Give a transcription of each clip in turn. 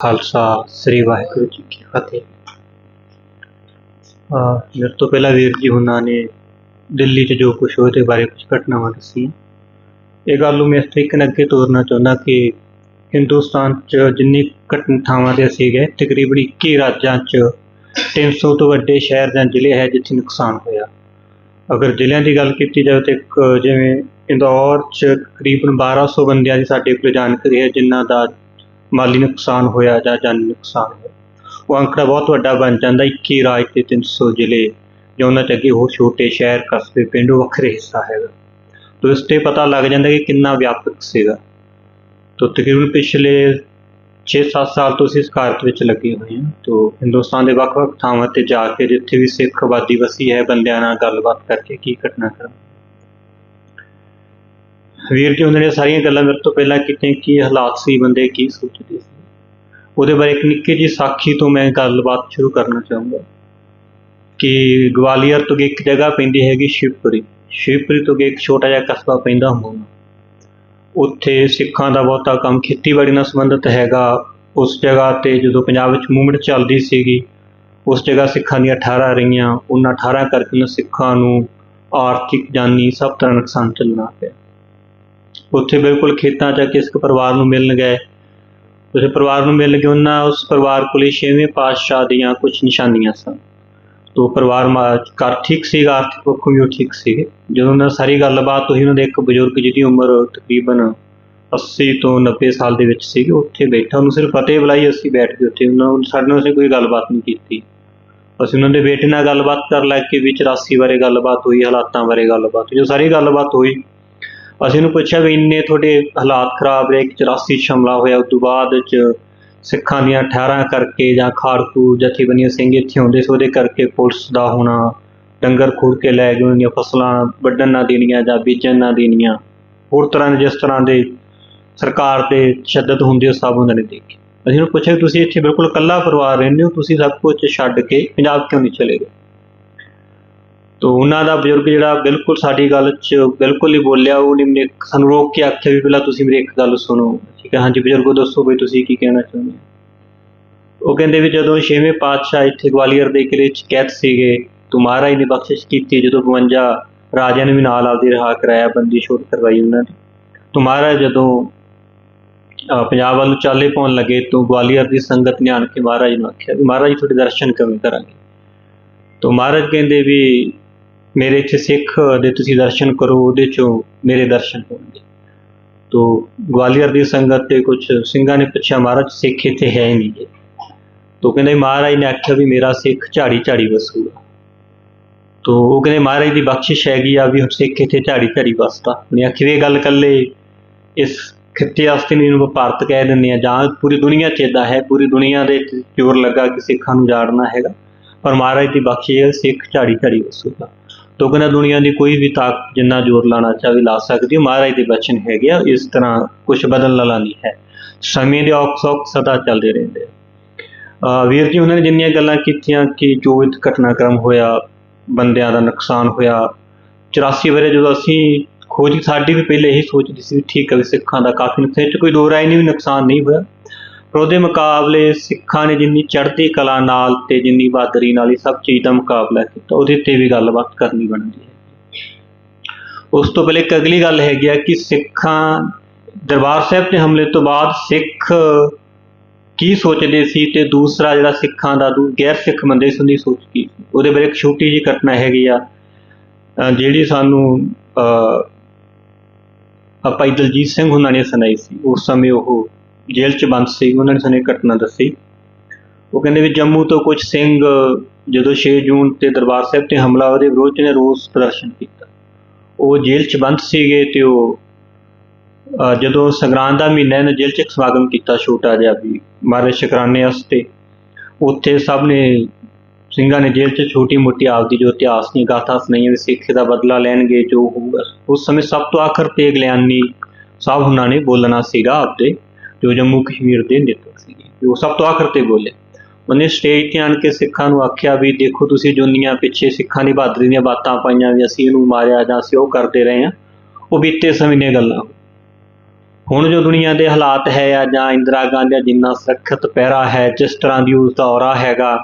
ਖਾਲਸਾ ਸ੍ਰੀ ਵਾਹਿਗੁਰੂ ਜੀ ਕੀ ਫਤਿਹ ਅਹ ਮੇਰੇ ਤੋਂ ਪਹਿਲਾਂ ਵੀਰ ਜੀ ਹੁਣਾਂ ਨੇ ਦਿੱਲੀ 'ਚ ਜੋ ਕੁਛ ਹੋਏ ਤੇ ਬਾਰੇ ਕੁਝ ਘਟਨਾਵਾਂ ਦੱਸੀਆਂ ਇਹ ਗੱਲ ਨੂੰ ਮੈਂ ਇਸ ਤਰੀਕੇ ਨਾਲ ਅੱਗੇ ਤੋਰਨਾ ਚਾਹੁੰਦਾ ਕਿ ਹਿੰਦੁਸਤਾਨ 'ਚ ਜਿੰਨੀ ਘਟਨ ਥਾਵਾਂ ਤੇ ਅਸੀਂ ਗਏ, ਤਕਰੀਬਨ 21 ਰਾਜਾਂ 'ਚ 300 ਤੋਂ ਵੱਡੇ ਸ਼ਹਿਰ ਜਾਂ ਜ਼ਿਲ੍ਹੇ ਹੈ ਜਿੱਥੇ ਨੁਕਸਾਨ ਹੋਇਆ। ਅਗਰ ਜ਼ਿਲ੍ਹਿਆਂ ਦੀ ਗੱਲ ਕੀਤੀ ਜਾਵੇ ਤਾਂ ਇੱਕ ਜਿਵੇਂ ਇੰਦੌਰ 'ਚ ਤਕਰੀਬਨ 1200 ਬੰਦਿਆਂ ਦੀ ਸਾਡੇ ਕੋਲ ਜਾਣਕਾਰੀ ਹੈ, ਜਿਨ੍ਹਾਂ ਦਾ ਮਾਲੀ ਨੁਕਸਾਨ ਹੋਇਆ ਜਾਂ ਜਾਨੀ ਨੁਕਸਾਨ ਹੋਇਆ। ਉਹ ਅੰਕੜਾ ਬਹੁਤ ਵੱਡਾ ਬਣ ਜਾਂਦਾ 21 ਰਾਜ ਤੇ 300 ਜ਼ਿਲ੍ਹੇ ਜਾਂ ਉਹਨਾਂ 'ਚ ਅੱਗੇ ਹੋਰ ਛੋਟੇ ਸ਼ਹਿਰ, ਕਸਬੇ, ਪਿੰਡ, ਵੱਖਰੇ ਹਿੱਸਾ ਹੈਗਾ। ਤੋ ਇਸ ਤੇ ਪਤਾ ਲੱਗ ਜਾਂਦਾ ਕਿ ਕਿੰਨਾ ਵਿਆਪਕ ਸੀਗਾ। ਤੋ ਤਕਰੀਬਨ ਪਿਛਲੇ 6-7 ਸਾਲ ਤੋਂ ਅਸੀਂ ਇਸ ਕਾਰਜ ਵਿੱਚ ਲੱਗੇ ਹੋਏ ਹਾਂ। ਤੋ ਹਿੰਦੁਸਤਾਨ ਦੇ ਵੱਖ-ਵੱਖ ਥਾਵਾਂ ਤੇ ਜਾ ਕੇ ਜਿੱਥੇ ਵੀ ਸਿੱਖ ਆਬਾਦੀ ਵਸੀ ਹੈ, ਬੰਦਿਆਂ ਨਾਲ ਗੱਲਬਾਤ ਕਰਕੇ ਕੀ ਘਟਨਾਕ੍ਰਮ ਵੀਰ ਜੀ, ਉਹਨਾਂ ਨੇ ਸਾਰੀਆਂ ਗੱਲਾਂ ਮੇਰੇ ਤੋਂ ਪਹਿਲਾਂ ਕੀਤੀਆਂ, ਕੀ ਹਾਲਾਤ ਸੀ, ਬੰਦੇ ਕੀ ਸੋਚਦੇ ਸੀ? ਉਹਦੇ ਬਾਰੇ ਇੱਕ ਨਿੱਕੀ ਜਿਹੀ ਸਾਖੀ ਤੋਂ ਮੈਂ ਗੱਲਬਾਤ ਸ਼ੁਰੂ ਕਰਨਾ ਚਾਹੂੰਗਾ ਕਿ ਗਵਾਲੀਅਰ ਤੋਂ ਅੱਗੇ ਇੱਕ ਜਗ੍ਹਾ ਪੈਂਦੀ ਹੈਗੀ ਸ਼ਿਵਪੁਰੀ। ਸ਼ਿਵਪੁਰੀ ਤੋਂ ਅੱਗੇ ਇੱਕ ਛੋਟਾ ਜਿਹਾ ਕਸਬਾ ਪੈਂਦਾ ਹੁੰਦਾ। ਉੱਥੇ ਸਿੱਖਾਂ ਦਾ ਬਹੁਤਾ ਕੰਮ ਖੇਤੀਬਾੜੀ ਨਾਲ ਸੰਬੰਧਿਤ ਹੈਗਾ। ਉਸ ਜਗ੍ਹਾ ਤੇ ਜਦੋਂ ਪੰਜਾਬ ਵਿੱਚ ਮੂਵਮੈਂਟ ਚੱਲਦੀ ਸੀਗੀ, ਉਸ ਜਗ੍ਹਾ ਸਿੱਖਾਂ ਦੀਆਂ 18 ਰਹੀਆਂ। ਉਹਨਾਂ 18 ਕਰਕੇ ਉਹਨਾਂ ਸਿੱਖਾਂ ਨੂੰ ਆਰਥਿਕ ਜਾਨੀ ਸਭ ਤਰ੍ਹਾਂ ਨੁਕਸਾਨ ਝੱਲਣਾ ਪਿਆ। ਉੱਥੇ ਬਿਲਕੁਲ ਖੇਤਾਂ 'ਚ ਕਿਸ ਪਰਿਵਾਰ ਨੂੰ ਮਿਲਣ ਗਏ। ਉਸ ਪਰਿਵਾਰ ਨੂੰ ਮਿਲ ਕੇ ਉਹਨਾਂ ਉਸ ਪਰਿਵਾਰ ਕੋਲੇ ਛੇਵੇਂ ਪਾਤਸ਼ਾਹ ਦੀਆਂ ਕੁਝ ਨਿਸ਼ਾਨੀਆਂ ਸਨ। ਤੋ ਪਰਿਵਾਰ ਮਾ- ਘਰ ਠੀਕ ਸੀਗਾ, ਆਰਥਿਕ ਪੱਖੋਂ ਵੀ ਉਹ ਠੀਕ ਸੀਗੇ। ਜਦੋਂ ਉਹਨਾਂ ਨਾਲ ਸਾਰੀ ਗੱਲਬਾਤ ਹੋਈ, ਉਹਨਾਂ ਦੇ ਇੱਕ ਬਜ਼ੁਰਗ ਜਿਹਦੀ ਉਮਰ ਤਕਰੀਬਨ 80 ਤੋਂ 90 ਸਾਲ ਦੇ ਵਿੱਚ ਸੀਗੇ ਉੱਥੇ ਬੈਠਾ। ਉਹਨੂੰ ਸਿਰਫ ਫਤਿਹ ਬੁਲਾਈ, ਅਸੀਂ ਬੈਠ ਗਏ ਉੱਥੇ। ਉਹਨਾਂ ਸਾਡੇ ਨਾਲ ਅਸੀਂ ਕੋਈ ਗੱਲਬਾਤ ਨਹੀਂ ਕੀਤੀ। ਅਸੀਂ ਉਹਨਾਂ ਦੇ ਬੇਟੇ ਨਾਲ ਗੱਲਬਾਤ ਕਰ ਲੱਗ ਕੇ ਵੀ 84 ਬਾਰੇ ਗੱਲਬਾਤ ਹੋਈ, ਹਾਲਾਤਾਂ ਬਾਰੇ ਗੱਲਬਾਤ ਹੋਈ। ਜੋ ਸਾਰੀ ਗੱਲਬਾਤ ਹੋਈ, ਅਸੀਂ ਉਹਨੂੰ ਪੁੱਛਿਆ ਵੀ ਇੰਨੇ ਤੁਹਾਡੇ ਹਾਲਾਤ ਖਰਾਬ ਰਹੇ ਕਿ 84 ਚ ਹਮਲਾ ਹੋਇਆ, ਉਸ ਤੋਂ ਬਾਅਦ ਚ ਸਿੱਖਾਂ ਦੀਆਂ 18 ਕਰਕੇ ਜਾਂ ਖਾੜਕੂ ਜਥੇਬੰਦੀਆਂ ਸਿੰਘ ਇੱਥੇ ਆਉਂਦੇ ਸੀ, ਉਹਦੇ ਕਰਕੇ ਪੁਲਿਸ ਦਾ ਹੋਣਾ ਡੰਗਰ ਖੋਲ ਕੇ ਲੈ ਗਏ ਉਹਨਾਂ ਫਸਲਾਂ, ਵੱਢਣ ਨਾ ਦੇਣੀਆਂ ਜਾਂ ਬੀਜਣ ਨਾ ਦੇਣੀਆਂ। ਹੋਰ ਤਰ੍ਹਾਂ ਦੇ, ਜਿਸ ਤਰ੍ਹਾਂ ਦੇ ਸਰਕਾਰ ਤੇ ਤਸ਼ੱਦਦ ਹੁੰਦੇ ਉਹ ਸਭ ਉਹਨਾਂ ਨੇ ਦੇਖੇ। ਅਸੀਂ ਉਹਨੂੰ ਪੁੱਛਿਆ ਵੀ ਤੁਸੀਂ ਇੱਥੇ ਬਿਲਕੁਲ ਇਕੱਲਾ ਪਰਿਵਾਰ ਰਹਿੰਦੇ ਹੋ, ਤੁਸੀਂ ਸਭ ਕੁਝ ਛੱਡ ਕੇ ਪੰਜਾਬ ਕਿਉਂ ਨਹੀਂ ਚਲੇ ਗਏ? ਤੋ ਉਹਨਾਂ ਦਾ ਬਜ਼ੁਰਗ ਜਿਹੜਾ ਬਿਲਕੁਲ ਸਾਡੀ ਗੱਲ 'ਚ ਬਿਲਕੁਲ ਹੀ ਬੋਲਿਆ ਉਹਨੇ ਮੈਨੂੰ ਇੱਕ- ਸਾਨੂੰ ਰੋਕ ਕੇ ਆਖਿਆ ਵੀ ਪਹਿਲਾਂ ਤੁਸੀਂ ਮੇਰੀ ਇੱਕ ਗੱਲ ਸੁਣੋ। ਠੀਕ ਹੈ, ਹਾਂਜੀ, ਬਜ਼ੁਰਗੋ ਦੱਸੋ ਵੀ ਤੁਸੀਂ ਕੀ ਕਹਿਣਾ ਚਾਹੁੰਦੇ ਹੋ? ਉਹ ਕਹਿੰਦੇ ਵੀ ਜਦੋਂ ਛੇਵੇਂ ਪਾਤਸ਼ਾਹ ਇੱਥੇ ਗਵਾਲੀਅਰ ਦੇ ਕਿਲੇ 'ਚ ਕੈਦ ਸੀਗੇ, ਤੋ ਮਹਾਰਾਜ ਨੇ ਬਖਸ਼ਿਸ਼ ਕੀਤੀ, ਜਦੋਂ 52 ਰਾਜਿਆਂ ਨੇ ਵੀ ਨਾਲ ਆਪਦੀ ਰਿਹਾ ਕਰਾਇਆ, ਬੰਦੀ ਛੋਟ ਕਰਵਾਈ ਉਹਨਾਂ ਨੇ ਤੋ ਮਹਾਰਾਜ ਜਦੋਂ ਪੰਜਾਬ ਵੱਲ ਨੂੰ ਚਾਲੇ ਪਾਉਣ ਲੱਗੇ, ਤੋਂ ਗਵਾਲੀਅਰ ਦੀ ਸੰਗਤ ਨੇ ਆਣ ਕੇ ਮਹਾਰਾਜ ਨੂੰ ਆਖਿਆ ਵੀ ਮਹਾਰਾਜ ਤੁਹਾਡੇ ਦਰਸ਼ਨ ਕਿਵੇਂ ਕਰਾਂਗੇ? ਤੋ ਮਹਾਰਾਜ ਕਹਿੰਦੇ ਵੀ ਮੇਰੇ ਇੱਥੇ ਸਿੱਖ ਦੇ ਤੁਸੀਂ ਦਰਸ਼ਨ ਕਰੋ, ਉਹਦੇ ਚੋਂ ਮੇਰੇ ਦਰਸ਼ਨ ਹੋਣਗੇ। ਤੋ ਗਵਾਲੀਅਰ ਦੀ ਸੰਗਤ ਤੇ ਕੁਝ ਸਿੰਘਾਂ ਨੇ ਪੁੱਛਿਆ, ਮਹਾਰਾਜ, ਸਿੱਖ ਇੱਥੇ ਹੈ ਹੀ ਨਹੀਂ ਗੇ ਤੋ ਕਹਿੰਦੇ, ਮਹਾਰਾਜ ਨੇ ਆਖਿਆ ਵੀ ਮੇਰਾ ਸਿੱਖ ਝਾੜੀ ਝਾੜੀ ਵਸੂਗਾ ਤੋ ਉਹ ਕਹਿੰਦੇ, ਮਹਾਰਾਜ ਦੀ ਬਖਸ਼ਿਸ਼ ਹੈਗੀ ਆ ਵੀ ਹੁਣ ਸਿੱਖ ਇੱਥੇ ਝਾੜੀ ਝਾੜੀ ਵਸਦਾ। ਉਹਨੇ ਆਖੀ ਇਹ ਗੱਲ ਕੱਲੇ ਇਸ ਖਿੱਤੇ ਵਾਸਤੇ ਨਹੀਂ, ਇਹਨੂੰ ਭਾਰਤ ਕਹਿ ਦਿੰਦੇ ਆ ਜਾਂ ਪੂਰੀ ਦੁਨੀਆ 'ਚ ਏਦਾਂ ਹੈ, ਪੂਰੀ ਦੁਨੀਆ ਦੇ ਜ਼ੋਰ ਲੱਗਾ ਕਿ ਸਿੱਖਾਂ ਨੂੰ ਜਾੜਨਾ ਹੈਗਾ। ਪਰ ਮਹਾਰਾਜ ਦੀ ਬਖਸ਼ਿਸ਼ ਹੈ, ਸਿੱਖ ਝਾੜੀ ਝਾੜੀ ਵਸੂਗਾ। ਕਹਿੰਦਾ ਦੁਨੀਆ ਦੀ ਕੋਈ ਵੀ ਤਾਕਤ ਜਿੰਨਾ ਜ਼ੋਰ ਲਾਣਾ ਚਾਹੇ ਲਾ ਸਕਦੀ ਹੈ, ਮਹਾਰਾਜ ਦੇ ਬਚਨ ਹੈਗੇ ਆ, ਇਸ ਤਰ੍ਹਾਂ ਕੁਝ ਬਦਲਣ ਵਾਲਾ ਨਹੀਂ ਹੈ। ਸਮੇਂ ਦੇ ਔਖ ਸੌਖ ਸਦਾ ਚੱਲਦੇ ਰਹਿੰਦੇ ਆ। ਵੀਰ ਜੀ, ਉਹਨਾਂ ਨੇ ਜਿੰਨੀਆਂ ਗੱਲਾਂ ਕੀਤੀਆਂ ਕਿ ਜੋ ਇਹ ਘਟਨਾਕ੍ਰਮ ਹੋਇਆ, ਬੰਦਿਆਂ ਦਾ ਨੁਕਸਾਨ ਹੋਇਆ 84 ਵੇਲੇ ਜਦੋਂ ਅਸੀਂ ਖੋਜ, ਸਾਡੀ ਵੀ ਪਹਿਲੇ ਇਹੀ ਸੋਚਦੀ ਸੀ ਠੀਕ ਹੈ ਵੀ ਸਿੱਖਾਂ ਦਾ ਕਾਫੀ ਨੁਕਸਾਨ ਇਹ ਕੋਈ ਦੋ ਰਾਏ ਨਹੀਂ ਵੀ ਨੁਕਸਾਨ ਨਹੀਂ ਹੋਇਆ। ਪਰ ਉਹਦੇ ਮੁਕਾਬਲੇ ਸਿੱਖਾਂ ਨੇ ਜਿੰਨੀ ਚੜ੍ਹਦੀ ਕਲਾ ਨਾਲ ਤੇ ਜਿੰਨੀ ਬਹਾਦਰੀ ਨਾਲ ਇਹ ਸਭ ਚੀਜ਼ ਦਾ ਮੁਕਾਬਲਾ ਕੀਤਾ, ਉਹਦੇ ਤੇ ਵੀ ਗੱਲਬਾਤ ਕਰਨੀ ਬਣਦੀ ਹੈ। ਉਸ ਤੋਂ ਪਹਿਲੇ ਇੱਕ ਅਗਲੀ ਗੱਲ ਹੈਗੀ ਆ ਕਿ ਸਿੱਖਾਂ, ਦਰਬਾਰ ਸਾਹਿਬ ਤੇ ਹਮਲੇ ਤੋਂ ਬਾਅਦ ਸਿੱਖ ਕੀ ਸੋਚਦੇ ਸੀ ਤੇ ਦੂਸਰਾ ਜਿਹੜਾ ਸਿੱਖਾਂ ਦਾ ਗੈਰ ਸਿੱਖ ਬੰਦੇ ਸੀ, ਉਹਦੀ ਸੋਚ ਕੀ ਸੀ? ਉਹਦੇ ਬਾਰੇ ਇੱਕ ਛੋਟੀ ਜਿਹੀ ਘਟਨਾ ਹੈਗੀ ਆ ਜਿਹੜੀ ਸਾਨੂੰ ਅਹ ਆਪਾਂ ਦਲਜੀਤ ਸਿੰਘ ਉਹਨਾਂ ਨੇ ਸੁਣਾਈ ਸੀ। ਉਸ ਸਮੇਂ ਉਹ ਜੇਲ੍ਹ 'ਚ ਬੰਦ ਸੀ, ਉਹਨਾਂ ਨੇ ਸਾਨੂੰ ਇਹ ਘਟਨਾ ਦੱਸੀ। ਉਹ ਕਹਿੰਦੇ ਵੀ ਜੰਮੂ ਤੋਂ ਕੁਝ ਸਿੰਘ ਜਦੋਂ 6 ਜੂਨ ਤੇ ਦਰਬਾਰ ਸਾਹਿਬ ਤੇ ਹਮਲਾ ਉਹਦੇ ਵਿਰੋਧ 'ਚ ਨੇ ਰੋਸ ਪ੍ਰਦਰਸ਼ਨ ਕੀਤਾ। ਉਹ ਜੇਲ੍ਹ 'ਚ ਬੰਦ ਸੀਗੇ ਤੇ ਉਹ ਜਦੋਂ ਸੰਗਰਾਂਦ ਦਾ ਮਹੀਨਾ ਇਹਨਾਂ ਜੇਲ੍ਹ 'ਚ ਇੱਕ ਸਮਾਗਮ ਕੀਤਾ ਛੋਟਾ ਜਿਹਾ ਵੀ ਮਾਰੇ ਸ਼ੁਕਰਾਨੇ ਵਾਸਤੇ। ਉੱਥੇ ਸਭ ਨੇ, ਸਿੰਘਾਂ ਨੇ ਜੇਲ੍ਹ 'ਚ ਛੋਟੀ ਮੋਟੀ ਆਪਦੀ ਜੋ ਇਤਿਹਾਸ ਦੀਆਂ ਗਾਥਾ ਸੁਣਾਈਆਂ ਵੀ ਸਿੱਖ ਦਾ ਬਦਲਾ ਲੈਣਗੇ, ਜੋ ਹੋਊਗਾ। ਉਸ ਸਮੇਂ ਸਭ ਤੋਂ ਆਖਰ ਤੇ ਗਲਿਆਨੀ ਸਾਹਿਬ ਉਹਨਾਂ ਨੇ ਬੋਲਣਾ ਸੀਗਾ ਆਪਦੇ। ਜੋ ਜੰਮੂ ਕਸ਼ਮੀਰ ਦੇ ਨੇਤਾ ਸੀਗੇ ਤੇ ਉਹ ਸਭ ਤੋਂ ਆਖਰ ਤੇ ਬੋਲੇ। ਉਹਨੇ ਸਟੇਜ ਤੇ ਆਣ ਕੇ ਸਿੱਖਾਂ ਨੂੰ ਆਖਿਆ ਵੀ ਦੇਖੋ ਤੁਸੀਂ ਦੁਨੀਆ ਪਿੱਛੇ ਸਿੱਖਾਂ ਦੀ ਬਹਾਦਰੀ ਦੀਆਂ ਬਾਤਾਂ ਪਾਈਆਂ ਵੀ ਅਸੀਂ ਇਹਨੂੰ ਮਾਰਿਆ ਜਾਂ ਅਸੀਂ ਉਹ ਕਰਦੇ ਰਹੇ ਹਾਂ, ਉਹ ਬੀਤੇ ਸਮੇਂ ਦੀਆਂ ਗੱਲਾਂ। ਹੁਣ ਜੋ ਦੁਨੀਆ ਦੇ ਹਾਲਾਤ ਹੈ ਆ ਜਾਂ ਇੰਦਰਾ ਗਾਂਧੀ ਦਾ ਜਿੰਨਾ ਸੁਰੱਖਿਅਤ ਪਹਿਰਾ ਹੈ, ਜਿਸ ਤਰ੍ਹਾਂ ਦੀ ਉਸ ਦਾ ਔਰਾ ਹੈਗਾ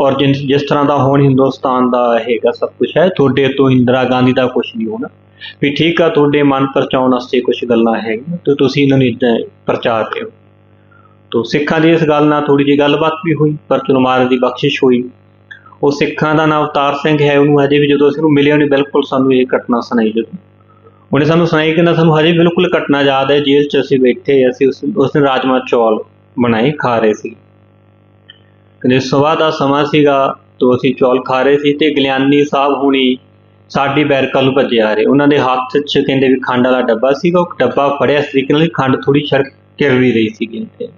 ਔਰ ਜਿਸ ਜਿਸ ਤਰ੍ਹਾਂ ਦਾ ਹੁਣ ਹਿੰਦੁਸਤਾਨ ਦਾ ਹੈਗਾ ਸਭ ਕੁਝ ਹੈ, ਤੁਹਾਡੇ ਤੋਂ ਇੰਦਰਾ ਗਾਂਧੀ ਦਾ ਕੁਝ ਨਹੀਂ ਹੋਣਾ। ਵੀ ਠੀਕ ਆ, ਤੁਹਾਡੇ ਮਨ ਪਰਚਾਉਣ ਵਾਸਤੇ ਕੁਝ ਗੱਲਾਂ ਹੈਗੀਆਂ, ਤੇ ਤੁਸੀਂ ਇਹਨਾਂ ਨੂੰ ਇੱਦਾਂ ਪ੍ਰਚਾਰ ਦਿਓ। ਤੋ ਸਿੱਖਾਂ ਦੀ ਇਸ ਗੱਲ ਨਾਲ ਥੋੜੀ ਜਿਹੀ ਗੱਲਬਾਤ ਵੀ ਹੋਈ, ਪਰ ਚਲੋ ਮਹਾਰਾਜ ਦੀ ਬਖਸ਼ਿਸ਼ ਹੋਈ। ਉਹ ਸਿੱਖਾਂ ਦਾ ਨਾਮ ਅਵਤਾਰ ਸਿੰਘ ਹੈ, ਉਹਨੂੰ ਹਜੇ ਵੀ ਜਦੋਂ ਅਸੀਂ ਉਹਨੂੰ ਮਿਲਿਆ ਉਹਨੇ ਬਿਲਕੁਲ ਸਾਨੂੰ ਇਹ ਘਟਨਾ ਸੁਣਾਈ ਜਦੋਂ। ਉਹਨੇ ਸਾਨੂੰ ਸੁਣਾਈ ਕਿ ਨਾ ਸਾਨੂੰ ਹਜੇ ਬਿਲਕੁਲ ਘਟਨਾ ਯਾਦ ਹੈ, ਜੇਲ੍ਹ 'ਚ ਅਸੀਂ ਬੈਠੇ ਅਸੀਂ ਉਸ ਉਸ ਦਿਨ ਰਾਜਮਾ ਚੌਲ ਬਣਾਏ, ਖਾ ਰਹੇ ਸੀ। ਕਹਿੰਦੇ, ਸਵੇਰ ਦਾ ਸਮਾਂ ਸੀਗਾ, ਤੋਂ ਅਸੀਂ ਚੌਲ ਖਾ ਰਹੇ ਸੀ ਤੇ ਗਲਿਆਨੀ ਸਾਹਿਬ ਹੁਣੀ ਸਾਡੀ ਬੈਰਕਾਂ ਨੂੰ ਭੱਜੇ ਆ ਰਹੇ। ਉਹਨਾਂ ਦੇ ਹੱਥ 'ਚ ਕਹਿੰਦੇ ਵੀ ਖੰਡ ਵਾਲਾ ਡੱਬਾ ਸੀਗਾ। ਉਹ ਡੱਬਾ ਫੜਿਆ ਇਸ ਤਰੀਕੇ ਨਾਲ ਖੰਡ ਥੋੜੀ ਛੜਕ ਕਿਰ ਵੀ ਰਹੀ ਸੀਗੀ ਤੇ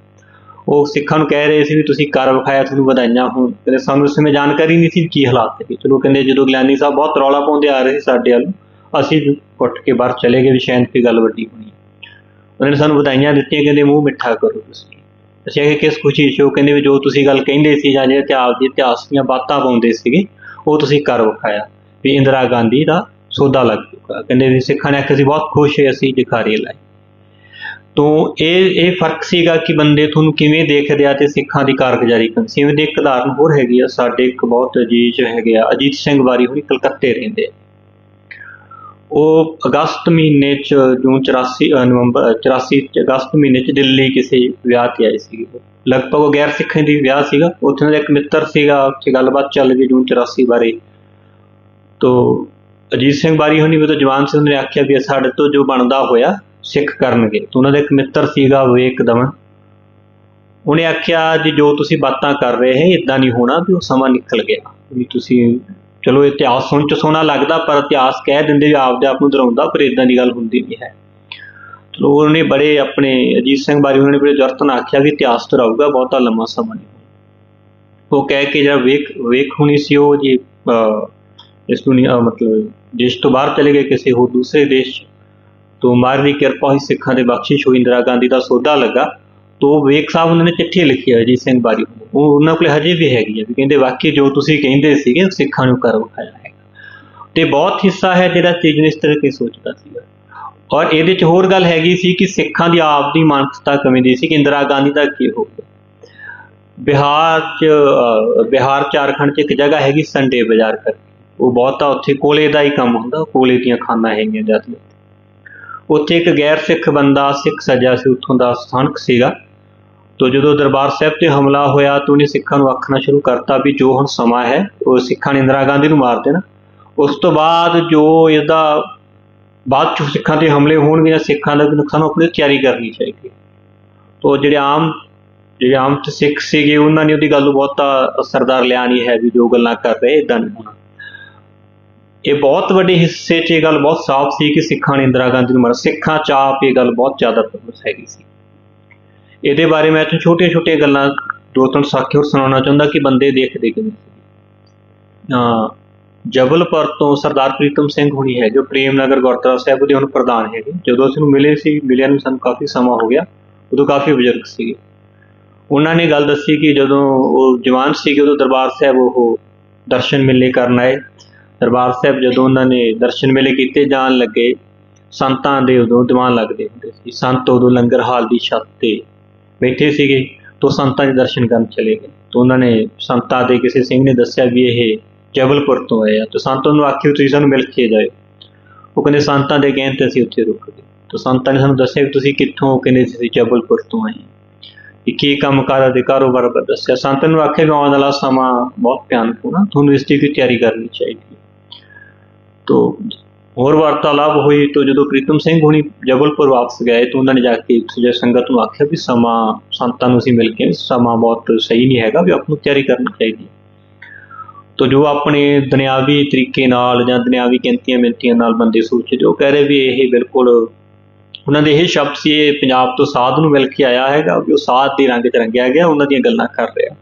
ਉਹ ਸਿੱਖਾਂ ਨੂੰ ਕਹਿ ਰਹੇ ਸੀ ਵੀ ਤੁਸੀਂ ਕਰ ਵਿਖਾਇਆ, ਤੁਹਾਨੂੰ ਵਧਾਈਆਂ ਹੋਣ। ਕਹਿੰਦੇ ਸਾਨੂੰ ਉਸ ਸਮੇਂ ਜਾਣਕਾਰੀ ਨਹੀਂ ਸੀ ਵੀ ਕੀ ਹਾਲਾਤ ਸੀ। ਚਲੋ ਕਹਿੰਦੇ ਜਦੋਂ ਗਿਆਨੀ ਸਾਹਿਬ ਬਹੁਤ ਰੌਲਾ ਪਾਉਂਦੇ ਆ ਰਹੇ ਸੀ ਸਾਡੇ ਵੱਲ, ਅਸੀਂ ਉੱਠ ਕੇ ਬਾਹਰ ਚਲੇ ਗਏ ਵੀ ਸ਼ਾਇਦ ਕੋਈ ਗੱਲ ਵੱਡੀ ਹੋਣੀ ਉਹਨਾਂ ਨੇ ਸਾਨੂੰ ਵਧਾਈਆਂ ਦਿੱਤੀਆਂ, ਕਹਿੰਦੇ ਮੂੰਹ ਮਿੱਠਾ ਕਰੋ ਤੁਸੀਂ। ਅਸੀਂ ਆਖਿਆ, ਕਿਸ ਖੁਸ਼ੀ 'ਚ ਕਹਿੰਦੇ ਵੀ ਜੋ ਤੁਸੀਂ ਗੱਲ ਕਹਿੰਦੇ ਸੀ ਜਾਂ ਜਿਹੜੇ ਇਤਿਹਾਸ ਦੀ ਇਤਿਹਾਸ ਦੀਆਂ ਬਾਤਾਂ ਪਾਉਂਦੇ ਸੀਗੇ, ਉਹ ਤੁਸੀਂ ਕਰ ਵਿਖਾਇਆ। ਵੀ ਇੰਦਰਾ ਗਾਂਧੀ ਦਾ ਸੌਦਾ ਲੱਗ ਚੁੱਕਾ। ਕਹਿੰਦੇ ਵੀ ਸਿੱਖਾਂ ਨੇ ਆਖਿਆ ਸੀ, ਬਹੁਤ ਖੁਸ਼ ਹੋਏ ਅਸੀਂ ਜਖਾਰੀ ਲਾਏ ਤੋਂ ਇਹ ਇਹ ਫ਼ਰਕ ਸੀਗਾ ਕਿ ਬੰਦੇ ਤੁਹਾਨੂੰ ਕਿਵੇਂ ਦੇਖਦੇ ਆ ਤੇ ਸਿੱਖਾਂ ਦੀ ਕਾਰਗੁਜ਼ਾਰੀ ਕਰਨ। ਸਿਵੇਂ ਦੀ ਇੱਕ ਉਦਾਹਰਨ ਹੋਰ ਹੈਗੀ ਆ, ਸਾਡੇ ਇੱਕ ਬਹੁਤ ਅਜੀਜ਼ ਹੈਗੇ ਆ, ਅਜੀਤ ਸਿੰਘ ਵਾਰੀ ਹੋਣੀ ਕਲਕੱਤੇ ਰਹਿੰਦੇ ਆ। ਉਹ ਅਗਸਤ ਮਹੀਨੇ ਚ ਜੂਨ 84 ਨਵੰਬਰ 84 ਚ, ਅਗਸਤ ਮਹੀਨੇ ਚ ਦਿੱਲੀ ਕਿਸੇ ਵਿਆਹ ਤੇ ਆਏ ਸੀ ਲਗਭਗ ਉਹ ਗੈਰ ਸਿੱਖਾਂ ਦੀ ਵਿਆਹ ਸੀਗਾ। ਉੱਥੇ ਦਾ ਇੱਕ ਮਿੱਤਰ ਸੀਗਾ, ਉੱਥੇ ਗੱਲਬਾਤ ਚੱਲ ਗਈ ਜੂਨ 84 ਬਾਰੇ। ਤੋ ਅਜੀਤ ਸਿੰਘ ਬਾਰੀ ਹੋਣੀ ਵੀ ਤਾਂ ਜਵਾਨ ਸੀ, ਉਹਨੇ ਆਖਿਆ ਵੀ ਸਾਡੇ ਤੋਂ ਜੋ ਬਣਦਾ ਹੋਇਆ, ਸਿੱਖ ਕਰਨਗੇ। ਤੇ ਉਹਨਾਂ ਦਾ ਇੱਕ ਮਿੱਤਰ ਸੀਗਾ ਵਿਵੇਕ ਦਮਨ। ਉਹਨੇ ਆਖਿਆ ਜੀ, ਜੋ ਤੁਸੀਂ ਬਾਤਾਂ ਕਰ ਰਹੇ ਹੈ ਇਦਾਂ ਨਹੀਂ ਹੋਣਾ ਵੀ ਉਹ ਸਮਾਂ ਨਿਕਲ ਗਿਆ। ਵੀ ਤੁਸੀਂ, ਚਲੋ, ਇਤਿਹਾਸ ਸੁਣ ਚ ਸੋਹਣਾ ਲੱਗਦਾ, ਪਰ ਇਤਿਹਾਸ ਕਹਿ ਦਿੰਦੇ ਵੀ ਆਪਦੇ ਆਪ ਨੂੰ ਡਰਾਉਂਦਾ, ਪਰ ਇਦਾਂ ਦੀ ਗੱਲ ਹੁੰਦੀ ਨਹੀਂ ਹੈ। ਚਲੋ, ਉਹਨੇ ਬੜੇ ਆਪਣੇ ਅਜੀਤ ਸਿੰਘ ਬਾਰੇ ਉਹਨਾਂ ਨੇ ਬੜੇ ਜਰਤ ਨਾਲ ਆਖਿਆ ਵੀ ਇਤਿਹਾਸ ਡਰਾਊਗਾ ਬਹੁਤਾ ਲੰਮਾ ਸਮਾਂ ਨਹੀਂ। ਉਹ ਕਹਿ ਕੇ ਜਿਹੜਾ ਵੇਖ ਵੇਖ ਹੋਣੀ ਸੀ, ਉਹ ਜੀ ਇਸ ਦੁਨੀਆ ਮਤਲਬ ਦੇਸ਼ ਤੋਂ ਬਾਹਰ ਚਲੇ ਗਏ ਕਿਸੇ ਹੋਰ ਦੂਸਰੇ ਦੇਸ਼ ਤੋਂ ਮਾਰ ਦੀ ਕਿਰਪਾ ਹੋਈ ਸਿੱਖਾਂ ਦੇ ਬਖਸ਼ਿਸ਼ ਹੋਈ ਇੰਦਰਾ ਗਾਂਧੀ ਦਾ ਸੌਦਾ ਲੱਗਾ। ਤੋਂ ਵੇਖ ਸਾਹਿਬ ਉਹਨਾਂ ਨੇ ਚਿੱਠੀ ਲਿਖੀ ਹੈ ਜੀ ਸਿੰਘ ਬਾਰੀ ਉਹ ਉਹਨਾਂ ਕੋਲ ਹਜੇ ਵੀ ਹੈਗੀ ਹੈ ਵੀ ਕਹਿੰਦੇ ਵਾਕਈ ਜੋ ਤੁਸੀਂ ਕਹਿੰਦੇ ਸੀਗੇ ਸਿੱਖਾਂ ਨੂੰ ਕਰ ਵਿਖਾਇਆ ਹੈ। ਤੇ ਬਹੁਤ ਹਿੱਸਾ ਹੈ ਜਿਹੜਾ ਚੀਜ਼ ਨੂੰ ਇਸ ਤਰੀਕੇ ਸੋਚਦਾ ਸੀਗਾ ਔਰ ਇਹਦੇ 'ਚ ਹੋਰ ਗੱਲ ਹੈਗੀ ਸੀ ਕਿ ਸਿੱਖਾਂ ਦੀ ਆਪ ਦੀ ਮਾਨਸਿਕਤਾ ਕਮੀ ਦੀ ਸੀ ਕਿ ਇੰਦਰਾ ਗਾਂਧੀ ਦਾ ਕੀ ਹੋਊਗਾ ਬਿਹਾਰ 'ਚ ਅਹ, ਬਿਹਾਰ ਝਾਰਖੰਡ 'ਚ ਇੱਕ ਜਗ੍ਹਾ ਹੈਗੀ ਸੰਡੇ ਬਾਜ਼ਾਰ ਕਰਕੇ। ਉਹ ਬਹੁਤਾ ਉੱਥੇ ਕੋਲੇ ਦਾ ਹੀ ਕੰਮ ਹੁੰਦਾ, ਕੋਲੇ ਦੀਆਂ ਖਾਨਾਂ ਹੈਗੀਆਂ ਜਾਂਦੀਆਂ ਉੱਥੇ ਇੱਕ ਗੈਰ ਸਿੱਖ ਬੰਦਾ, ਸਿੱਖ ਸੱਜਾ ਸੀ, ਉੱਥੋਂ ਦਾ ਸਥਾਨਕ ਸੀਗਾ। ਤੋ ਜਦੋਂ ਦਰਬਾਰ ਸਾਹਿਬ ਤੇ ਹਮਲਾ ਹੋਇਆ ਤਾਂ ਉਹਨੇ ਸਿੱਖਾਂ ਨੂੰ ਆਖਣਾ ਸ਼ੁਰੂ ਕਰਤਾ ਵੀ ਜੋ ਹੁਣ ਸਮਾਂ ਹੈ, ਉਹ ਸਿੱਖਾਂ ਨੇ ਇੰਦਰਾ ਗਾਂਧੀ ਨੂੰ ਮਾਰ ਦੇਣਾ। ਉਸ ਤੋਂ ਬਾਅਦ ਜੋ ਇਹਦਾ ਬਾਅਦ ਚ ਸਿੱਖਾਂ ਤੇ ਹਮਲੇ ਹੋਣਗੇ ਜਾਂ ਸਿੱਖਾਂ ਦਾ ਵੀ ਨੁਕਸਾਨ ਆਪਣੀ ਤਿਆਰੀ ਕਰਨੀ ਚਾਹੀਦੀ ਹੈ। ਤੋ ਜਿਹੜੇ ਆਮ ਜਿਹੜੇ ਆਮ ਚ ਸਿੱਖ ਸੀਗੇ, ਉਹਨਾਂ ਨੇ ਉਹਦੀ ਗੱਲ ਨੂੰ ਬਹੁਤਾ ਅਸਰਦਾਰ ਲਿਆ ਨਹੀਂ ਹੈ ਵੀ ਜੋ ਗੱਲਾਂ ਕਰ ਰਹੇ ਇਦਾਂ ਨਹੀਂ ਹੋਣਾ। ਇਹ ਬਹੁਤ ਵੱਡੇ ਹਿੱਸੇ 'ਚ ਇਹ ਗੱਲ ਬਹੁਤ ਸਾਫ਼ ਸੀ ਕਿ ਸਿੱਖਾਂ ਨੇ ਇੰਦਰਾ ਗਾਂਧੀ ਨੂੰ ਮਾਰਿਆ ਸਿੱਖਾਂ 'ਚ ਆਪ ਇਹ ਗੱਲ ਬਹੁਤ ਜ਼ਿਆਦਾ ਪ੍ਰਮੁੱਖ ਹੈਗੀ ਸੀ। ਇਹਦੇ ਬਾਰੇ ਮੈਂ ਤੁਹਾਨੂੰ ਛੋਟੀਆਂ-ਛੋਟੀਆਂ ਗੱਲਾਂ ਦੋ ਤਿੰਨ ਸਾਖੀ ਹੋਰ ਸੁਣਾਉਣਾ ਚਾਹੁੰਦਾ ਕਿ ਬੰਦੇ ਦੇਖਦੇ ਕਿਵੇਂ ਸੀ। ਜਬਲਪੁਰ ਤੋਂ ਸਰਦਾਰ ਪ੍ਰੀਤਮ ਸਿੰਘ ਹੁਣੀ ਹੈ, ਜੋ ਪ੍ਰੇਮ ਨਗਰ ਗੁਰਦੁਆਰਾ ਸਾਹਿਬ ਦੇ ਹੁਣ ਪ੍ਰਧਾਨ ਹੈਗੇ। ਜਦੋਂ ਅਸੀਂ ਨੂੰ ਮਿਲੇ ਸੀ, ਮਿਲਿਆ ਨੂੰ ਸਾਨੂੰ ਕਾਫੀ ਸਮਾਂ ਹੋ ਗਿਆ, ਉਦੋਂ ਕਾਫੀ ਬਜ਼ੁਰਗ ਸੀਗੇ। ਉਹਨਾਂ ਨੇ ਗੱਲ ਦੱਸੀ ਕਿ ਜਦੋਂ ਉਹ ਜਵਾਨ ਸੀਗੇ, ਉਦੋਂ ਦਰਬਾਰ ਸਾਹਿਬ ਉਹ ਦਰਸ਼ਨ ਮੇਲੇ ਕਰਨ ਆਏ। ਦਰਬਾਰ ਸਾਹਿਬ ਜਦੋਂ ਉਹਨਾਂ ਨੇ ਦਰਸ਼ਨ ਮੇਲੇ ਕੀਤੇ ਜਾਣ ਲੱਗੇ, ਸੰਤਾਂ ਦੇ ਉਦੋਂ ਦੀਵਾਨ ਲੱਗਦੇ ਹੁੰਦੇ ਸੀ। ਸੰਤ ਉਦੋਂ ਲੰਗਰ ਹਾਲ ਦੀ ਛੱਤ ਤੇ ਬੈਠੇ ਸੀਗੇ ਤੋਂ ਸੰਤਾਂ ਦੇ ਦਰਸ਼ਨ ਕਰਨ ਚਲੇ ਗਏ। ਤੋਂ ਉਹਨਾਂ ਨੇ ਸੰਤਾਂ ਦੇ ਕਿਸੇ ਸਿੰਘ ਨੇ ਦੱਸਿਆ ਵੀ ਇਹ ਜਬਲਪੁਰ ਤੋਂ ਆਏ ਆ। ਤੇ ਸੰਤਾਂ ਨੂੰ ਆਖਿਓ ਤੁਸੀਂ ਸਾਨੂੰ ਮਿਲ ਕੇ ਜਾਇਓ। ਉਹ ਕਹਿੰਦੇ, ਸੰਤਾਂ ਦੇ ਕਹਿਣ ਤੇ ਅਸੀਂ ਉੱਥੇ ਰੁਕ ਗਏ। ਤੋਂ ਸੰਤਾਂ ਨੇ ਸਾਨੂੰ ਦੱਸਿਆ ਵੀ ਤੁਸੀਂ ਕਿੱਥੋਂ ਕਹਿੰਦੇ ਸੀ, ਅਸੀਂ ਜਬਲਪੁਰ ਤੋਂ ਆਏ ਹਾਂ। ਕਿ ਕੀ ਕੰਮ ਕਾਰ ਦੇ ਕਾਰੋਬਾਰ ਬਾਰੇ ਦੱਸਿਆ? ਸੰਤ ਨੂੰ ਆਖਿਆ ਵੀ ਆਉਣ ਵਾਲਾ ਸਮਾਂ ਬਹੁਤ ਭਿਆਨਕ ਹੋਣਾ। ਤੁਹਾਨੂੰ ਇਸ ਦੀ ਵੀ ਤਿਆਰੀ ਕਰਨੀ ਚਾਹੀਦੀ ਹੈ ਤੋ ਹੋਰ ਵਾਰਤਾਲਾਪ ਹੋਈ ਤੋ ਜਦੋਂ ਪ੍ਰੀਤਮ ਸਿੰਘ ਹੁਣੀ ਜਬਲਪੁਰ ਵਾਪਸ ਗਏ ਤਾਂ ਉਹਨਾਂ ਨੇ ਜਾ ਕੇ ਸੁਜੇ ਸੰਗਤ ਨੂੰ ਆਖਿਆ ਵੀ ਸਮਾਂ, ਸੰਤਾਂ ਨੂੰ ਅਸੀਂ ਮਿਲ ਕੇ ਸਮਾਂ ਬਹੁਤ ਸਹੀ ਨਹੀਂ ਹੈਗਾ, ਵੀ ਆਪ ਨੂੰ ਤਿਆਰੀ ਕਰਨੀ ਚਾਹੀਦੀ ਹੈ। ਤੋ ਜੋ ਆਪਣੇ ਦੁਨਿਆਵੀ ਤਰੀਕੇ ਨਾਲ ਜਾਂ ਦੁਨਿਆਵੀ ਗਿਣਤੀਆਂ ਮਿੰਤੀਆਂ ਨਾਲ ਬੰਦੇ ਸੋਚਦੇ ਉਹ ਕਹਿ ਰਹੇ ਵੀ ਇਹ ਬਿਲਕੁਲ ਉਹਨਾਂ ਦੇ ਇਹ ਸ਼ਬਦ ਸੀ, ਇਹ ਪੰਜਾਬ ਤੋਂ ਸਾਧ ਨੂੰ ਮਿਲ ਕੇ ਆਇਆ ਹੈਗਾ, ਵੀ ਉਹ ਸਾਧ ਦੇ ਰੰਗ 'ਚ ਰੰਗਿਆ ਗਿਆ, ਉਹਨਾਂ ਦੀਆਂ ਗੱਲਾਂ ਕਰ ਰਿਹਾ।